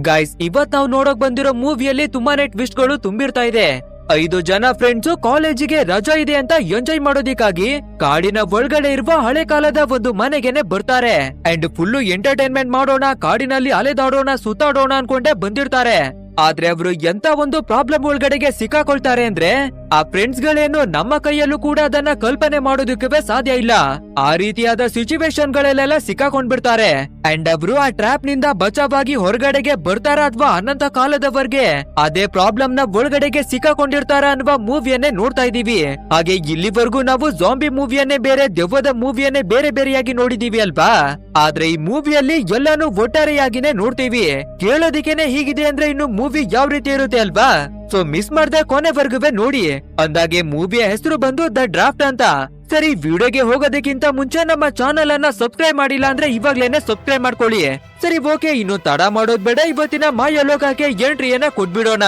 Guys ಇವತ್ ನಾವು ನೋಡಕ್ ಬಂದಿರೋ ಮೂವಿಯಲ್ಲಿ ತುಂಬಾನೇ ಟ್ವಿಸ್ಟ್ಗಳು ತುಂಬಿರ್ತಾ ಇದೆ. ಐದು ಜನ ಫ್ರೆಂಡ್ಸ್ ಕಾಲೇಜಿಗೆ ರಜಾ ಇದೆ ಅಂತ ಎಂಜಾಯ್ ಮಾಡೋದಿಕ್ಕಾಗಿ ಕಾಡಿನ ಒಳಗಡೆ ಇರುವ ಹಳೆ ಕಾಲದ ಒಂದು ಮನೆಗೆನೆ ಬರ್ತಾರೆ. ಅಂಡ್ ಫುಲ್ಲು ಎಂಟರ್ಟೈನ್ಮೆಂಟ್ ಮಾಡೋಣ, ಕಾಡಿನಲ್ಲಿ ಅಲೆದಾಡೋಣ, ಸುತ್ತಾಡೋಣ ಅನ್ಕೊಂಡೆ ಬಂದಿರ್ತಾರೆ. ಆದ್ರೆ ಅವರು ಎಂತ ಒಂದು ಪ್ರಾಬ್ಲಮ್ ಒಳಗಡೆಗೆ ಸಿಕ್ಕಾಕೊಳ್ತಾರೆ ಅಂದ್ರೆ ಆ ಫ್ರೆಂಡ್ಸ್ ಗಳೇನು ನಮ್ಮ ಕೈಯಲ್ಲೂ ಕೂಡ ಅದನ್ನ ಕಲ್ಪನೆ ಮಾಡೋದಕ್ಕೆ ಸಾಧ್ಯ ಇಲ್ಲ. ಆ ರೀತಿಯಾದ ಸಿಚುವೇಶನ್ ಗಳಲ್ಲೆಲ್ಲ ಸಿಕ್ಕಾಕೊಂಡ್ ಬಿಡ್ತಾರೆ ಅಂಡ್ ಅವರು ಆ ಟ್ರ್ಯಾಪ್ನಿಂದ ಬಚಾವಾಗಿ ಹೊರಗಡೆಗೆ ಬರ್ತಾರ ಅಥವಾ ಅನಂತ ಕಾಲದವರೆಗೆ ಅದೇ ಪ್ರಾಬ್ಲಮ್ನ ಒಳಗಡೆಗೆ ಸಿಕ್ಕಾಕೊಂಡಿರ್ತಾರ ಅನ್ನುವ ಮೂವಿಯನ್ನೇ ನೋಡ್ತಾ ಇದೀವಿ ಹಾಗೆ ಇಲ್ಲಿವರೆಗೂ ನಾವು ಜಾಂಬಿ ಮೂವಿಯನ್ನೇ ಬೇರೆ, ದೆವ್ವದ ಮೂವಿಯನ್ನೇ ಬೇರೆ ಬೇರೆಯಾಗಿ ನೋಡಿದೀವಿ ಅಲ್ವಾ? ಆದ್ರೆ ಈ ಮೂವಿಯಲ್ಲಿ ಎಲ್ಲಾನು ಒಟ್ಟಾರೆಯಾಗಿನೇ ನೋಡ್ತೀವಿ. ಕೇಳೋದಿಕ್ಕೇನೆ ಹೀಗಿದೆ ಅಂದ್ರೆ ಇನ್ನು ಮೂವಿ ಯಾವ ರೀತಿ ಇರುತ್ತೆ ಅಲ್ವಾ? ಸೊ ಮಿಸ್ ಮಾಡ್ದೆ ಕೊನೆವರೆಗೂ ನೋಡಿ ಅಂದಾಗೆ ಮೂವಿಯ ಹೆಸರು ಬಂದು ದ ಡ್ರಾಫ್ಟ್ ಅಂತ. ಸರಿ, ವಿಡಿಯೋಗೆ ಹೋಗೋದಕ್ಕಿಂತ ಮುಂಚೆ ನಮ್ಮ ಚಾನೆಲ್ ಅನ್ನ ಸಬ್ಸ್ಕ್ರೈಬ್ ಮಾಡಿಲ್ಲ ಅಂದ್ರೆ ಇವಾಗ್ಲೇನೆ ಸಬ್ಸ್ಕ್ರೈಬ್ ಮಾಡ್ಕೊಳ್ಳಿ ಸರಿ ಓಕೆ ಇನ್ನು ತಡ ಮಾಡೋದ್ ಬೇಡ. ಇವತ್ತಿನ ಮಾಯ ಲೋಕಕ್ಕೆ ಎಂಟ್ರಿಯನ್ನ ಕೊಟ್ಬಿಡೋಣ.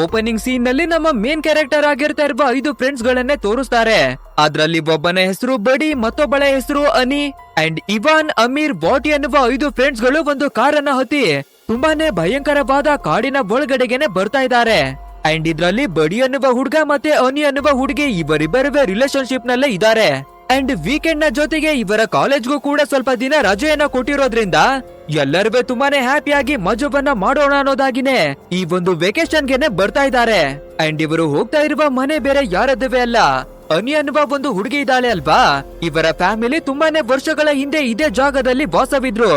ಓಪನಿಂಗ್ ಸೀನ್ನಲ್ಲಿ ನಮ್ಮ ಮೇನ್ ಕ್ಯಾರೆಕ್ಟರ್ ಆಗಿರ್ತಾ ಇರುವ ಐದು ಫ್ರೆಂಡ್ಸ್ ಗಳನ್ನೇ ತೋರಿಸ್ತಾರೆ. ಅದ್ರಲ್ಲಿ ಒಬ್ಬನ ಹೆಸರು ಬಡಿ, ಮತ್ತೊಬ್ಬಳ ಹೆಸರು ಅನಿ ಅಂಡ್ ಇವಾನ್, ಅಮೀರ್ ಬಾಟಿ ಅನ್ನುವ ಐದು ಫ್ರೆಂಡ್ಸ್ಗಳು ಒಂದು ಕಾರನ್ನ ಹತ್ತಿ ತುಂಬಾನೇ ಭಯಂಕರವಾದ ಕಾಡಿನ ಒಳಗಡೆಗೆನೆ ಬರ್ತಾ ಇದ್ದಾರೆ. ಅಂಡ್ ಇದ್ರಲ್ಲಿ ಬಡಿ ಅನ್ನುವ ಹುಡುಗ ಮತ್ತೆ ಅನಿ ಅನ್ನುವ ಹುಡುಗಿ ಇವರಿಬ್ಬರುವೆ ರಿಲೇಶನ್ಶಿಪ್ ನಲ್ಲೇ ಇದ್ದಾರೆ. ಅಂಡ್ ವೀಕೆಂಡ್ನ ಜೊತೆಗೆ ಇವರ ಕಾಲೇಜ್ಗೂ ಕೂಡ ಸ್ವಲ್ಪ ದಿನ ರಜೆಯನ್ನ ಕೊಟ್ಟಿರೋದ್ರಿಂದ ಎಲ್ಲರೂ ತುಂಬಾನೇ ಹ್ಯಾಪಿಯಾಗಿ ಮಜುಬನ್ನ ಮಾಡೋಣ ಅನ್ನೋದಾಗಿನೇ ಈ ಒಂದು ವೆಕೇಶನ್ ಗೆನೆ ಬರ್ತಾ ಇದ್ದಾರೆ. ಅಂಡ್ ಇವರು ಹೋಗ್ತಾ ಇರುವ ಮನೆ ಬೇರೆ ಯಾರದ್ದವೇ ಅಲ್ಲ, ಅನಿ ಅನ್ನುವ ಒಂದು ಹುಡುಗಿ ಇದ್ದಾಳೆ ಅಲ್ವಾ? ಇವರ ಫ್ಯಾಮಿಲಿ ತುಂಬಾನೇ ವರ್ಷಗಳ ಹಿಂದೆ ಇದೇ ಜಾಗದಲ್ಲಿ ವಾಸವಿದ್ರು.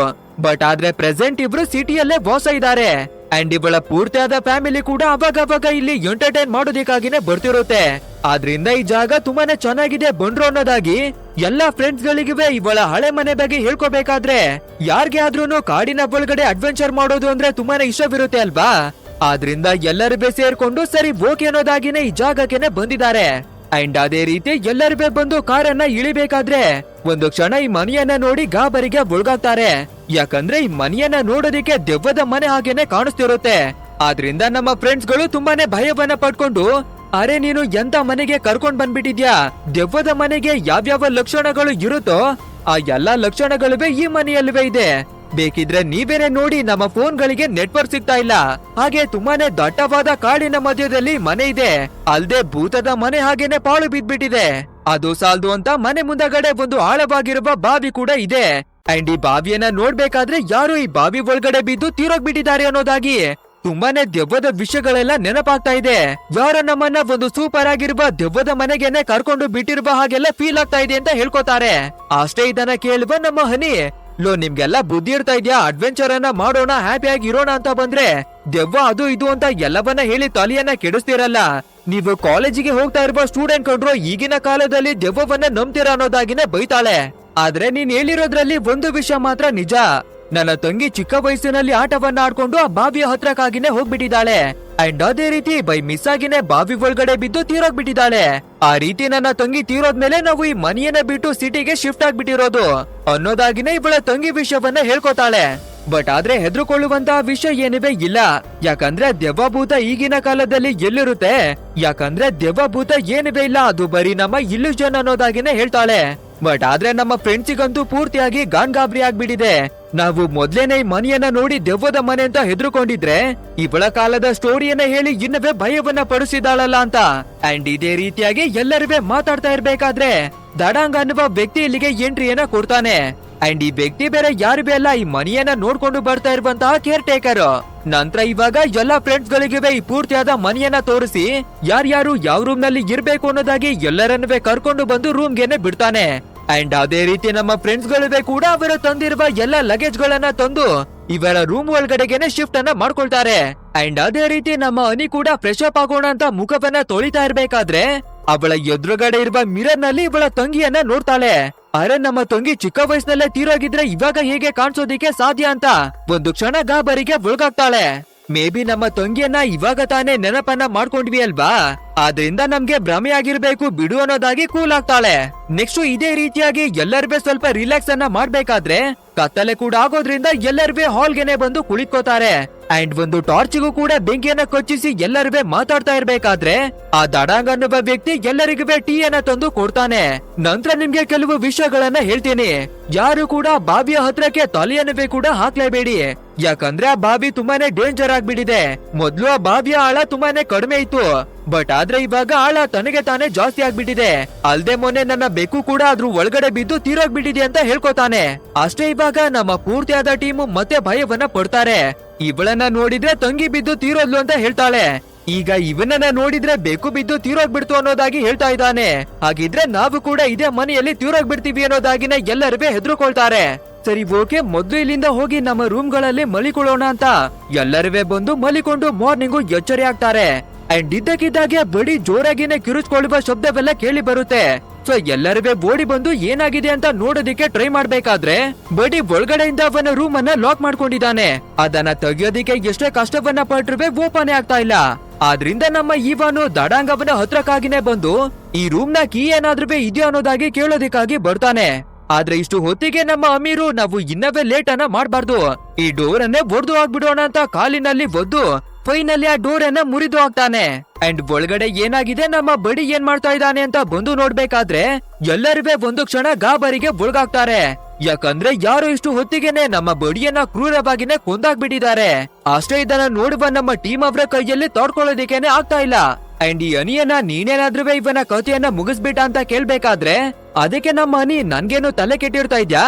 ಬಟ್ ಆದ್ರೆ ಪ್ರೆಸೆಂಟ್ ಇಬ್ರು ಸಿಟಿಯಲ್ಲೇ ವಾಸ ಇದ್ದಾರೆ. ಅಂಡ್ ಇವಳ ಪೂರ್ತಿಯಾದ ಫ್ಯಾಮಿಲಿ ಕೂಡ ಅವಾಗ ಅವಾಗ ಇಲ್ಲಿ ಎಂಟರ್ಟೈನ್ ಮಾಡೋದಕ್ಕಾಗಿನೇ ಬರ್ತಿರುತ್ತೆ. ಆದ್ರಿಂದ ಈ ಜಾಗ ತುಂಬಾನೇ ಚೆನ್ನಾಗಿದೆ ಬಂಡ್ರು ಅನ್ನೋದಾಗಿ ಎಲ್ಲಾ ಫ್ರೆಂಡ್ಸ್ ಗಳಿಗಿವೆ ಇವಳ ಹಳೆ ಮನೆ ಬಗ್ಗೆ ಹೇಳ್ಕೊಬೇಕಾದ್ರೆ. ಯಾರ್ಗೆ ಆದ್ರೂ ಕಾಡಿನ ಒಳಗಡೆ ಅಡ್ವೆಂಚರ್ ಮಾಡೋದು ಅಂದ್ರೆ ತುಂಬಾನೇ ಇಷ್ಟವಿರುತ್ತೆ ಅಲ್ವಾ? ಆದ್ರಿಂದ ಎಲ್ಲರೂ ಸೇರ್ಕೊಂಡು ಸರಿ ಓಕೆ ಅನ್ನೋದಾಗಿನೇ ಈ ಜಾಗಕ್ಕೆನೆ ಬಂದಿದ್ದಾರೆ. ಅಂಡ್ ಅದೇ ರೀತಿ ಎಲ್ಲರೂ ಬಂದು ಕಾರನ್ನ ಇಳಿಬೇಕಾದ್ರೆ ಒಂದು ಕ್ಷಣ ಈ ಮನೆಯನ್ನ ನೋಡಿ ಗಾಬರಿಗೆ ಒಳಗಾಗ್ತಾರೆ ಯಾಕಂದ್ರೆ ಈ ಮನೆಯನ್ನ ನೋಡೋದಿಕ್ಕೆ ದೆವ್ವದ ಮನೆ ಹಾಗೇನೆ ಕಾಣಿಸ್ತಿರುತ್ತೆ. ಆದ್ರಿಂದ ನಮ್ಮ ಫ್ರೆಂಡ್ಸ್ಗಳು ತುಂಬಾನೇ ಭಯವನ್ನ ಪಡ್ಕೊಂಡು, ಅರೆ ನೀನು ಎಂತ ಮನೆಗೆ ಕರ್ಕೊಂಡ್ ಬಂದ್ಬಿಟ್ಟಿದ್ಯಾ? ದೆವ್ವದ ಮನೆಗೆ ಯಾವ್ಯಾವ ಲಕ್ಷಣಗಳು ಇರುತ್ತೋ, ಆ ಎಲ್ಲಾ ಲಕ್ಷಣಗಳಿವೆ ಈ ಮನೆಯಲ್ಲವೇ ಇದೆ. ಬೇಕಿದ್ರೆ ನೀವೇನೆ ನೋಡಿ ನಮ್ಮ ಫೋನ್ಗಳಿಗೆ ನೆಟ್ವರ್ಕ್ ಸಿಗ್ತಾ ಇಲ್ಲ. ಹಾಗೆ ತುಂಬಾನೇ ದಟ್ಟವಾದ ಕಾಡಿನ ಮಧ್ಯದಲ್ಲಿ ಮನೆ ಇದೆ. ಅಲ್ದೆ ಭೂತದ ಮನೆ ಹಾಗೇನೆ ಪಾಳು ಬಿದ್ಬಿಟ್ಟಿದೆ. ಅದು ಸಾಲದು ಅಂತ ಮನೆ ಮುಂದಗಡೆ ಒಂದು ಆಳವಾಗಿರುವ ಬಾವಿ ಕೂಡ ಇದೆ. ಅಂಡ್ ಈ ಬಾವಿಯನ್ನ ನೋಡ್ಬೇಕಾದ್ರೆ ಯಾರು ಈ ಬಾವಿ ಒಳಗಡೆ ಬಿದ್ದು ತೀರೋಗ್ಬಿಟ್ಟಿದ್ದಾರೆ ಅನ್ನೋದಾಗಿ. ತುಂಬಾನೇ ದೆವ್ವದ ವಿಷಯಗಳೆಲ್ಲ ನೆನಪಾಗ್ತಾ ಇದೆ. ಯಾರ ನಮ್ಮನ್ನ ಒಂದು ಸೂಪರ್ ಆಗಿರುವ ದೆವ್ವದ ಮನೆಗೆನೆ ಕರ್ಕೊಂಡು ಬಿಟ್ಟಿರುವ ಹಾಗೆಲ್ಲ ಫೀಲ್ ಆಗ್ತಾ ಇದೆ ಅಂತ ಹೇಳ್ಕೊತಾರೆ. ಅಷ್ಟೇ ಇದನ್ನ ಕೇಳುವ ನಮ್ಮ ಹನಿ ಲೋ, ನಿಮ್ಗೆಲ್ಲ ಬುದ್ಧಿ ಇರ್ತಾ ಇದ್ಯಾ? ಅಡ್ವೆಂಚರ್ ಅನ್ನ ಮಾಡೋಣ ಹ್ಯಾಪಿಯಾಗಿ ಇರೋಣ ಅಂತ ಬಂದ್ರೆ? ದೆವ್ವ ಅದು ಇದು ಅಂತ ಎಲ್ಲವನ್ನ ಹೇಳಿ ತಲೆಯನ್ನ ಕೆಡಿಸ್ತಿರಲ್ಲ. ನೀವು ಕಾಲೇಜಿಗೆ ಹೋಗ್ತಾ ಇರುವ ಸ್ಟೂಡೆಂಟ್ ಕಂಡ್ರು ಈಗಿನ ಕಾಲದಲ್ಲಿ ದೆವ್ವವನ್ನ ನಂಬ್ತೀರಾ ಅನ್ನೋದಾಗಿನೇ ಬೈತಾಳೆ. ಆದ್ರೆ ನೀನ್ ಹೇಳಿರೋದ್ರಲ್ಲಿ ಒಂದು ವಿಷಯ ಮಾತ್ರ ನಿಜ. ನನ್ನ ತಂಗಿ ಚಿಕ್ಕ ವಯಸ್ಸಿನಲ್ಲಿ ಆಟವನ್ನ ಆಡ್ಕೊಂಡು ಆ ಬಾವಿಯ ಹತ್ರಕ್ಕಾಗಿನೇ ಹೋಗ್ಬಿಟ್ಟಿದ್ದಾಳೆ. ಅಂಡ್ ಅದೇ ರೀತಿ ಬೈ ಮಿಸ್ ಆಗಿನೇ ಬಾವಿ ಒಳಗಡೆ ಬಿದ್ದು ತೀರೋಗ್ಬಿಟ್ಟಿದ್ದಾಳೆ. ಆ ರೀತಿ ನನ್ನ ತಂಗಿ ತೀರೋದ್ಮೇಲೆ ನಾವು ಈ ಮನೆಯನ್ನ ಬಿಟ್ಟು ಸಿಟಿಗೆ ಶಿಫ್ಟ್ ಆಗ್ಬಿಟ್ಟಿರೋದು. ಅನ್ನೋದಾಗಿನೇ ಇವಳ ತಂಗಿ ವಿಷಯವನ್ನ ಹೇಳ್ಕೊತಾಳೆ. ಬಟ್ ಆದ್ರೆ ಹೆದರ್ಕೊಳ್ಳುವಂತ ವಿಷಯ ಏನಿವೆ ಇಲ್ಲ. ಯಾಕಂದ್ರೆ ದೆವ್ವಭೂತ ಈಗಿನ ಕಾಲದಲ್ಲಿ ಎಲ್ಲಿರುತ್ತೆ? ಯಾಕಂದ್ರೆ ದೆವ್ವಭೂತ ಏನಿವೆ ಇಲ್ಲ. ಅದು ಬರೀ ನಮ್ಮ ಇಲ್ಯೂಷನ್ ಅನ್ನೋದಾಗಿನೇ ಹೇಳ್ತಾಳೆ. ಬಟ್ ಆದ್ರೆ ನಮ್ಮ ಫ್ರೆಂಡ್ಸಿಗಂತೂ ಪೂರ್ತಿಯಾಗಿ ಗಾನ್ ಗಾಬರಿ ಆಗ್ಬಿಟ್ಟಿದೆ. ನಾವು ಮೊದ್ಲೇನೆ ಈ ಮನೆಯನ್ನ ನೋಡಿ ದೆವ್ವದ ಮನೆ ಅಂತ ಹೆದರ್ಕೊಂಡಿದ್ರೆ, ಇವಳ ಕಾಲದ ಸ್ಟೋರಿಯನ್ನ ಹೇಳಿ ಇನ್ನವೇ ಭಯವನ್ನ ಪಡಿಸಿದಾಳಲ್ಲ ಅಂತ. ಅಂಡ್ ಇದೇ ರೀತಿಯಾಗಿ ಎಲ್ಲರೂ ಮಾತಾಡ್ತಾ ಇರ್ಬೇಕಾದ್ರೆ, ದಡಾಂಗ್ ಅನ್ನುವ ವ್ಯಕ್ತಿ ಇಲ್ಲಿಗೆ ಎಂಟ್ರಿಯನ್ನ ಕೊಡ್ತಾನೆ. ಅಂಡ್ ಈ ವ್ಯಕ್ತಿ ಬೇರೆ ಯಾರು ಬಿ ಅಲ್ಲ, ಈ ಮನೆಯನ್ನ ನೋಡ್ಕೊಂಡು ಬರ್ತಾ ಇರುವಂತಹ ಕೇರ್ ಟೇಕರ್ ನಂತರ ಇವಾಗ ಎಲ್ಲಾ ಫ್ರೆಂಡ್ಸ್ ಗಳಿಗಿವೆ ಈ ಪೂರ್ತಿಯಾದ ಮನೆಯನ್ನ ತೋರಿಸಿ, ಯಾರ್ಯಾರು ಯಾವ ರೂಮ್ನಲ್ಲಿ ಇರ್ಬೇಕು ಅನ್ನೋದಾಗಿ ಎಲ್ಲರನ್ನುವೆ ಕರ್ಕೊಂಡು ಬಂದು ರೂಮ್ ಗೆನೆ ಬಿಡ್ತಾನೆ. ಅಂಡ್ ಅದೇ ರೀತಿ ನಮ್ಮ ಫ್ರೆಂಡ್ಸ್ ಗಳಿವೆ ಕೂಡ ಅವರು ತಂದಿರುವ ಎಲ್ಲ ಲಗೇಜ್ ಗಳನ್ನ ತಂದು ಇವರ ರೂಮ್ ಒಳಗಡೆಗೆನೆ ಶಿಫ್ಟ್ ಅನ್ನ ಮಾಡ್ಕೊಳ್ತಾರೆ. ಅಂಡ್ ಅದೇ ರೀತಿ ನಮ್ಮ ಅನಿ ಕೂಡ ಫ್ರೆಶ್ ಅಪ್ ಆಗೋಣ ಅಂತ ಮುಖವನ್ನ ತೊಳಿತಾ ಇರ್ಬೇಕಾದ್ರೆ, ಅವಳ ಎದುರುಗಡೆ ಇರುವ ಮಿರರ್ನಲ್ಲಿ ಇವಳ ತಂಗಿಯನ್ನ ನೋಡ್ತಾಳೆ. ಅರೆ, ನಮ್ಮ ತಂಗಿ ಚಿಕ್ಕ ವಯಸ್ಸಿನಲ್ಲೇ ತೀರೋಗಿದ್ರೆ ಇವಾಗ ಹೇಗೆ ಕಾಣಿಸೋದಿಕ್ಕೆ ಸಾಧ್ಯ ಅಂತ? ಒಂದು ಕ್ಷಣ ಗಾಬರಿಗೆ ಒಳಗಾಗ್ತಾಳೆ ಮೇ ಬಿ ನಮ್ಮ ತಂಗಿಯನ್ನ ಇವಾಗ ತಾನೇ ನೆನಪನ್ನ ಮಾಡ್ಕೊಂಡ್ವಿ ಅಲ್ವಾ? ಆದ್ರಿಂದ ನಮ್ಗೆ ಭ್ರಮೆ ಆಗಿರ್ಬೇಕು ಬಿಡು ಅನ್ನೋದಾಗಿ ಕೂಲ್ ಆಗ್ತಾಳೆ. ನೆಕ್ಸ್ಟ್ ಇದೇ ರೀತಿಯಾಗಿ ಎಲ್ಲರಿಗೂ ಸ್ವಲ್ಪ ರಿಲ್ಯಾಕ್ಸ್ ಅನ್ನ ಮಾಡ್ಬೇಕಾದ್ರೆ ಕತ್ತಲೆ ಕೂಡ ಆಗೋದ್ರಿಂದ ಎಲ್ಲರಿಗೂ ಹಾಲ್ಗೆನೆ ಬಂದು ಕುಳಿತುಕೋತಾರೆ. ಅಂಡ್ ಒಂದು ಟಾರ್ಚ್ಗೂ ಕೂಡ ಬೆಂಕಿಯನ್ನ ಕೊಚ್ಚಿಸಿ ಎಲ್ಲರೂ ಮಾತಾಡ್ತಾ ಇರ್ಬೇಕಾದ್ರೆ, ಆ ದಡಾಂಗ್ ಅನ್ನುವ ವ್ಯಕ್ತಿ ಎಲ್ಲರಿಗೂ ಟೀ ಅನ್ನ ತಂದು ಕೊಡ್ತಾನೆ. ನಂತರ ನಿಮ್ಗೆ ಕೆಲವು ವಿಷಯಗಳನ್ನ ಹೇಳ್ತೀನಿ. ಯಾರು ಕೂಡ ಬಾವಿಯ ಹತ್ರಕ್ಕೆ ತಲೆಯನ್ನು ಕೂಡ ಹಾಕ್ಲೇಬೇಡಿ. ಯಾಕಂದ್ರೆ ಆ ಬಾವಿ ತುಂಬಾನೇ ಡೇಂಜರ್ ಆಗ್ಬಿಟ್ಟಿದೆ. ಮೊದ್ಲು ಆ ಬಾವಿಯ ಆಳ ತುಂಬಾನೇ ಕಡಿಮೆ ಇತ್ತು. ಬಟ್ ಆದ್ರೆ ಇವಾಗ ಆಳ ತನಗೆ ತಾನೇ ಜಾಸ್ತಿ ಆಗ್ಬಿಟ್ಟಿದೆ. ಅಲ್ದೆ ಮೊನ್ನೆ ನನ್ನ ಬೆಕ್ಕು ಕೂಡ ಅದ್ರ ಒಳಗಡೆ ಬಿದ್ದು ತೀರೋಗ್ಬಿಟ್ಟಿದೆ ಅಂತ ಹೇಳ್ಕೊತಾನೆ. ಅಷ್ಟೇ ಇವಾಗ ನಮ್ಮ ಪೂರ್ತಿಯಾದ ಟೀಮು ಮತ್ತೆ ಭಯವನ್ನ ಪಡ್ತಾರೆ. ಇವಳನ್ನ ನೋಡಿದ್ರೆ ತಂಗಿ ಬಿದ್ದು ತೀರೋದ್ಲು ಅಂತ ಹೇಳ್ತಾಳೆ. ಈಗ ಇವನನ್ನ ನೋಡಿದ್ರೆ ಬೇಕು ಬಿದ್ದು ತೀರೋಗ್ಬಿಡ್ತು ಅನ್ನೋದಾಗಿ ಹೇಳ್ತಾ ಇದ್ದಾನೆ. ಹಾಗಿದ್ರೆ ನಾವು ಕೂಡ ಇದೇ ಮನೆಯಲ್ಲಿ ತೀರೋಗ್ಬಿಡ್ತೀವಿ ಅನ್ನೋದಾಗಿನ ಎಲ್ಲರೂ ಹೆದರ್ಕೊಳ್ತಾರೆ. ಸರಿ, ಓಕೆ, ಮೊದ್ಲು ಇಲ್ಲಿಂದ ಹೋಗಿ ನಮ್ಮ ರೂಮ್ಗಳಲ್ಲಿ ಮಲಿಕೊಳ್ಳೋಣ ಅಂತ. ಎಲ್ಲರೂ ಬಂದು ಮಲಿಕೊಂಡು ಮಾರ್ನಿಂಗು ಎಚ್ಚರಿ ಆಗ್ತಾರೆ ಅಂಡ್ ಇದ್ದಕ್ಕಿದ್ದಾಗೆ ಬಡಿ ಜೋರಾಗಿನೇ ಕಿರುಚ್ಕೊಳ್ಳುವ ಶಬ್ದವೆಲ್ಲ ಕೇಳಿ ಬರುತ್ತೆ. ಸೊ ಎಲ್ಲರೂ ಓಡಿ ಬಂದು ಏನಾಗಿದೆ ಅಂತ ನೋಡೋದಿಕ್ಕೆ ಟ್ರೈ ಮಾಡ್ಬೇಕಾದ್ರೆ, ಬಡಿ ಒಳಗಡೆಯಿಂದ ಅವನ ರೂಮ್ ಅನ್ನ ಲಾಕ್ ಮಾಡ್ಕೊಂಡಿದ್ದಾನೆ. ಅದನ್ನ ತೆಗಿಯೋದಿಕ್ಕೆ ಎಷ್ಟೇ ಕಷ್ಟವನ್ನ ಪಟ್ರುವೆ ಓಪನ್ ಆಗ್ತಾ ಇಲ್ಲ. ಆದ್ರಿಂದ ನಮ್ಮ ಈವನು ದಡಾಂಗವನ ಹತ್ರಕ್ಕಾಗಿನೇ ಬಂದು, ಈ ರೂಮ್ನ ಕೀ ಏನಾದ್ರೂ ಇದೆಯೋ ಅನ್ನೋದಾಗಿ ಕೇಳೋದಿಕ್ಕಾಗಿ ಬರ್ತಾನೆ. ಆದ್ರೆ ಇಷ್ಟು ಹೊತ್ತಿಗೆ ನಮ್ಮ ಅಮೀರು ನಾವು ಇನ್ನವೇ ಲೇಟ್ ಅನ್ನ ಮಾಡಬಾರ್ದು. ಈ ಡೋರ್ ಅನ್ನೇ ಒಡ್ದು ಹಾಕ್ಬಿಡೋಣ ಅಂತ ಕಾಲಿನಲ್ಲಿ ಒದ್ದು ಫೈನಲಿ ಆ ಡೋರ್ ಅನ್ನ ಮುರಿದು ಹಾಕ್ತಾನೆ. ಅಂಡ್ ಒಳಗಡೆ ಏನಾಗಿದೆ? ನಮ್ಮ ಬಡಿ ಏನ್ ಮಾಡ್ತಾ ಇದ್ದಾನೆ ಅಂತ ಬಂದು ನೋಡ್ಬೇಕಾದ್ರೆ ಎಲ್ಲರೂ ಒಂದು ಕ್ಷಣ ಗಾಬರಿಗೆ ಒಳಗಾಗ್ತಾರೆ. ಯಾಕಂದ್ರೆ ಯಾರು ಇಷ್ಟು ಹೊತ್ತಿಗೆನೆ ನಮ್ಮ ಬಡಿಯನ್ನ ಕ್ರೂರವಾಗಿನೇ ಕೊಂದಾಗ್ಬಿಟ್ಟಿದ್ದಾರೆ. ಅಷ್ಟೇ ಇದನ್ನ ನೋಡುವ ನಮ್ಮ ಟೀಮ್ ಅವರ ಕೈಯಲ್ಲಿ ತೋಡ್ಕೊಳ್ಳೋದಿಕ್ಕೇನೆ ಆಗ್ತಾ ಇಲ್ಲ. ಅಂಡ್ ಈ ಅನಿಯನ್ನ ನೀನೇನಾದ್ರೂ ಇವನ ಕಥೆಯನ್ನ ಮುಗಿಸ್ಬಿಟ್ಟ ಅಂತ ಕೇಳ್ಬೇಕಾದ್ರೆ ಅದಕ್ಕೆ ನಮ್ಮ ಅನಿ ನನ್ಗೇನು ತಲೆ ಕೆಟ್ಟಿರ್ತಾ ಇದ್ಯಾ?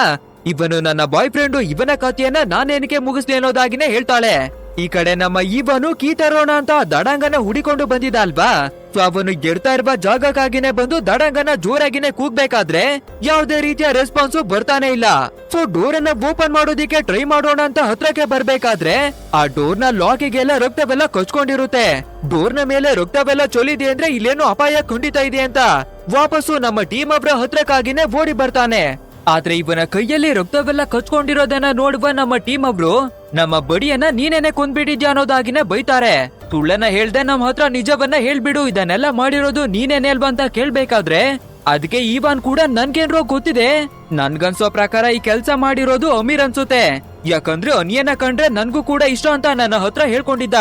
ಇವನು ನನ್ನ ಬಾಯ್ ಫ್ರೆಂಡು ಇವನ ಕಥೆಯನ್ನ ನಾನೇನಕ್ಕೆ ಮುಗಿಸ್ಲಿ ಅನ್ನೋದಾಗಿನೇ ಹೇಳ್ತಾಳೆ. ಈ ಕಡೆ ನಮ್ಮ ಇವನು ಕೀ ತರೋಣ ಅಂತ ದಡಂಗನ ಹುಡಿಕೊಂಡು ಬಂದಿದ್ದ ಅಲ್ವಾ ಸೊ ಅವನು ಗೆಡ್ತಾ ಇರುವ ಜಾಗಕ್ಕಾಗಿನೇ ಬಂದು ದಡಂಗನ ಜೋರಾಗಿನೇ ಕೂಗ್ಬೇಕಾದ್ರೆ ಯಾವುದೇ ರೀತಿಯ ರೆಸ್ಪಾನ್ಸ್ ಬರ್ತಾನೆ ಇಲ್ಲ. ಸೊ ಡೋರ್ ಅನ್ನ ಓಪನ್ ಮಾಡೋದಿಕ್ಕೆ ಟ್ರೈ ಮಾಡೋಣ ಅಂತ ಹತ್ರಕ್ಕೆ ಬರ್ಬೇಕಾದ್ರೆ ಆ ಡೋರ್ನ ಲಾಕಿಗೆಲ್ಲ ರಕ್ತವೆಲ್ಲ ಕಚ್ಕೊಂಡಿರುತ್ತೆ. ಡೋರ್ನ ಮೇಲೆ ರಕ್ತವೆಲ್ಲ ಚೊಲಿದೆ ಅಂದ್ರೆ ಇಲ್ಲೇನು ಅಪಾಯ ಖಂಡಿತ ಇದೆ ಅಂತ. ವಾಪಸ್ಸು ನಮ್ಮ ಟೀಮ್ ಅವರ ಹತ್ರಕ್ಕಾಗಿನೇ ಓಡಿ ಬರ್ತಾನೆ. ಆದ್ರೆ ಇವನ ಕೈಯಲ್ಲಿ ರಕ್ತವೆಲ್ಲ ಕಚ್ಕೊಂಡಿರೋದನ್ನ ನೋಡುವ ನಮ್ಮ ಟೀಮ್ ಒಬ್ರು ನಮ್ಮ ಬಡಿಯನ್ನ ನೀನೇನೆ ಕೊಂದ್ಬಿಟ್ಟಿದ್ಯಾ ಅನ್ನೋದಾಗಿನೇ ಬೈತಾರೆ. ತುಳ್ಳನ ಹೇಳ್ದೆ ನಮ್ಮ ಹತ್ರ ನಿಜವನ್ನ ಹೇಳ್ಬಿಡು, ಇದನ್ನೆಲ್ಲ ಮಾಡಿರೋದು ನೀನೇನೆ ಅಲ್ವಾ ಅಂತ ಕೇಳ್ಬೇಕಾದ್ರೆ? ಅದಕ್ಕೆ ಈವಾನ್ ಕೂಡ ನನ್ಗೇನ್ರೋ ಗೊತ್ತಿದೆ. ನನ್ಗನ್ಸೋ ಪ್ರಕಾರ ಈ ಕೆಲ್ಸ ಮಾಡಿರೋದು ಅಮೀರ್ ಅನ್ಸುತ್ತೆ. ಯಾಕಂದ್ರೆ ಅನಿಯನ್ನ ಕಂಡ್ರೆ ನನ್ಗೂ ಕೂಡ ಇಷ್ಟ ಅಂತ ನನ್ನ ಹತ್ರ ಹೇಳ್ಕೊಂಡಿದ್ದ.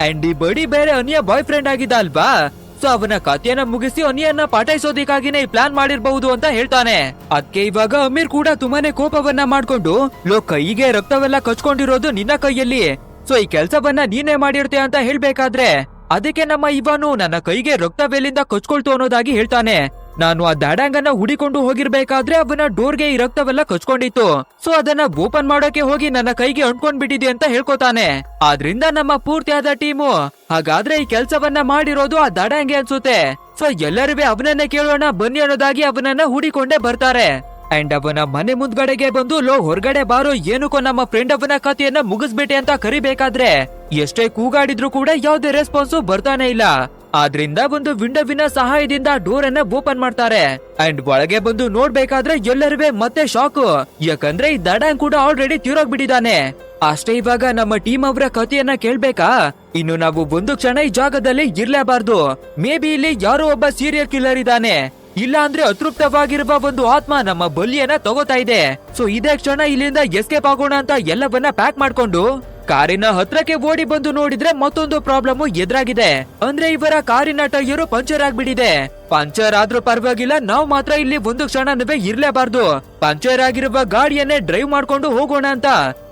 ಅಂಡ್ ಈ ಬಡಿ ಬೇರೆ ಅನಿಯ ಬಾಯ್ ಫ್ರೆಂಡ್ ಆಗಿದ್ದ ಅಲ್ವಾ? ಸೊ ಅವನ ಕಥೆಯನ್ನ ಮುಗಿಸಿ ಅನಿಯನ್ನ ಪಾಠೈಸೋದಿಕ್ಕಾಗಿನೇ ಈ ಪ್ಲಾನ್ ಮಾಡಿರ್ಬಹುದು ಅಂತ ಹೇಳ್ತಾನೆ. ಅದಕ್ಕೆ ಇವಾಗ ಅಮೀರ್ ಕೂಡ ತುಂಬಾನೇ ಕೋಪವನ್ನ ಮಾಡ್ಕೊಂಡು, ಲೋ, ಕೈಗೆ ರಕ್ತವೆಲ್ಲ ಕಚ್ಕೊಂಡಿರೋದು ನಿನ್ನ ಕೈಯಲ್ಲಿ. ಸೊ ಈ ಕೆಲ್ಸವನ್ನ ನೀನೇ ಮಾಡಿರ್ತೆ ಅಂತ ಹೇಳ್ಬೇಕಾದ್ರೆ, ಅದಕ್ಕೆ ನಮ್ಮ ಇವನು ನನ್ನ ಕೈಗೆ ರಕ್ತವೆಲ್ಲಿಂದ ಕಚ್ಕೊಳ್ತು ಅನ್ನೋದಾಗಿ ಹೇಳ್ತಾನೆ. ನಾನು ಆ ದಾಡಾಂಗನ್ನ ಹುಡಿಕೊಂಡು ಹೋಗಿರ್ಬೇಕಾದ್ರೆ ಅವನ ಡೋರ್ಗೆ ಈ ರಕ್ತವೆಲ್ಲ ಕಚ್ಕೊಂಡಿತ್ತು. ಸೊ ಅದನ್ನ ಓಪನ್ ಮಾಡೋಕೆ ಹೋಗಿ ನನ್ನ ಕೈಗೆ ಅಂಟ್ಕೊಂಡ್ ಬಿಟ್ಟಿದೆ ಅಂತ ಹೇಳ್ಕೊತಾನೆ. ಆದ್ರಿಂದ ನಮ್ಮ ಪೂರ್ತಿಯಾದ ಟೀಮು, ಹಾಗಾದ್ರೆ ಈ ಕೆಲ್ಸವನ್ನ ಮಾಡಿರೋದು ಆ ದಾಡಾಂಗೆ ಅನ್ಸುತ್ತೆ. ಸೊ ಎಲ್ಲರೂ ಅವನನ್ನ ಕೇಳೋಣ, ಬನ್ನಿ ಅನ್ನೋದಾಗಿ ಅವನನ್ನ ಹುಡಿಕೊಂಡೇ ಬರ್ತಾರೆ. ಅಂಡ್ ಅವನ ಮನೆ ಮುಂದ್ಗಡೆಗೆ ಬಂದು ಲೋ, ಹೊರಗಡೆ ಬಾರೋ, ಏನಕ್ಕೋ ನಮ್ಮ ಫ್ರೆಂಡ್ ಅವನ ಕಥೆಯನ್ನ ಮುಗಿಸ್ಬಿಟ್ಟೆ ಅಂತ ಕರಿಬೇಕಾದ್ರೆ. ಎಷ್ಟೇ ಕೂಗಾಡಿದ್ರು ಕೂಡ ಯಾವ್ದೇ ರೆಸ್ಪಾನ್ಸ್ ಬರ್ತಾನೆ ಇಲ್ಲ. ಆದ್ರಿಂದ ಒಂದು ವಿಂಡೋವಿನ ಸಹಾಯದಿಂದ ಡೋರ್ ಅನ್ನ ಓಪನ್ ಮಾಡ್ತಾರೆ. ಅಂಡ್ ಒಳಗೆ ಬಂದು ನೋಡ್ಬೇಕಾದ್ರೆ ಎಲ್ಲರೂ ಮತ್ತೆ ಶಾಕ್ ಯಾಕಂದ್ರೆ ಈ ದಡಾಂಗ್ ಕೂಡ ಆಲ್ರೆಡಿ ತೀರೋಗ್ಬಿಟ್ಟಿದ್ದಾನೆ. ಅಷ್ಟೇ ಇವಾಗ ನಮ್ಮ ಟೀಮ್ ಅವರ ಕಥೆಯನ್ನ ಕೇಳ್ಬೇಕಾ? ಇನ್ನು ನಾವು ಒಂದು ಕ್ಷಣ ಈ ಜಾಗದಲ್ಲಿ ಇರ್ಲೇಬಾರ್ದು. ಮೇ ಬಿ ಇಲ್ಲಿ ಯಾರೋ ಒಬ್ಬ ಸೀರಿಯಲ್ ಕಿಲ್ಲರ್ ಇದ್ದಾನೆ. ಇಲ್ಲ ಅಂದ್ರೆ ಅತೃಪ್ತವಾಗಿರುವ ಒಂದು ಆತ್ಮ ನಮ್ಮ ಬಲಿಯನ್ನ ತಗೋತಾ ಇದೆ. ಸೊ ಇದೇ ಕ್ಷಣ ಇಲ್ಲಿಂದ ಎಸ್ಕೇಪ್ ಆಗೋಣ ಅಂತ ಎಲ್ಲವನ್ನ ಪ್ಯಾಕ್ ಮಾಡ್ಕೊಂಡು ಕಾರಿನ ಹತ್ರಕ್ಕೆ ಓಡಿ ಬಂದು ನೋಡಿದ್ರೆ ಮತ್ತೊಂದು ಪ್ರಾಬ್ಲಮ್ ಎದುರಾಗಿದೆ. ಅಂದ್ರೆ ಇವರ ಕಾರಿನ ಟೈಯರು ಪಂಚರ್ ಆಗ್ಬಿಟ್ಟಿದೆ. ಪಂಚರ್ ಆದ್ರೂ ಪರವಾಗಿಲ್ಲ, ನಾವು ಮಾತ್ರ ಇಲ್ಲಿ ಒಂದು ಕ್ಷಣನವೇ ಇರ್ಲೇಬಾರ್ದು. ಪಂಚರ್ ಆಗಿರುವ ಗಾಡಿಯನ್ನೇ ಡ್ರೈವ್ ಮಾಡ್ಕೊಂಡು ಹೋಗೋಣ ಅಂತ.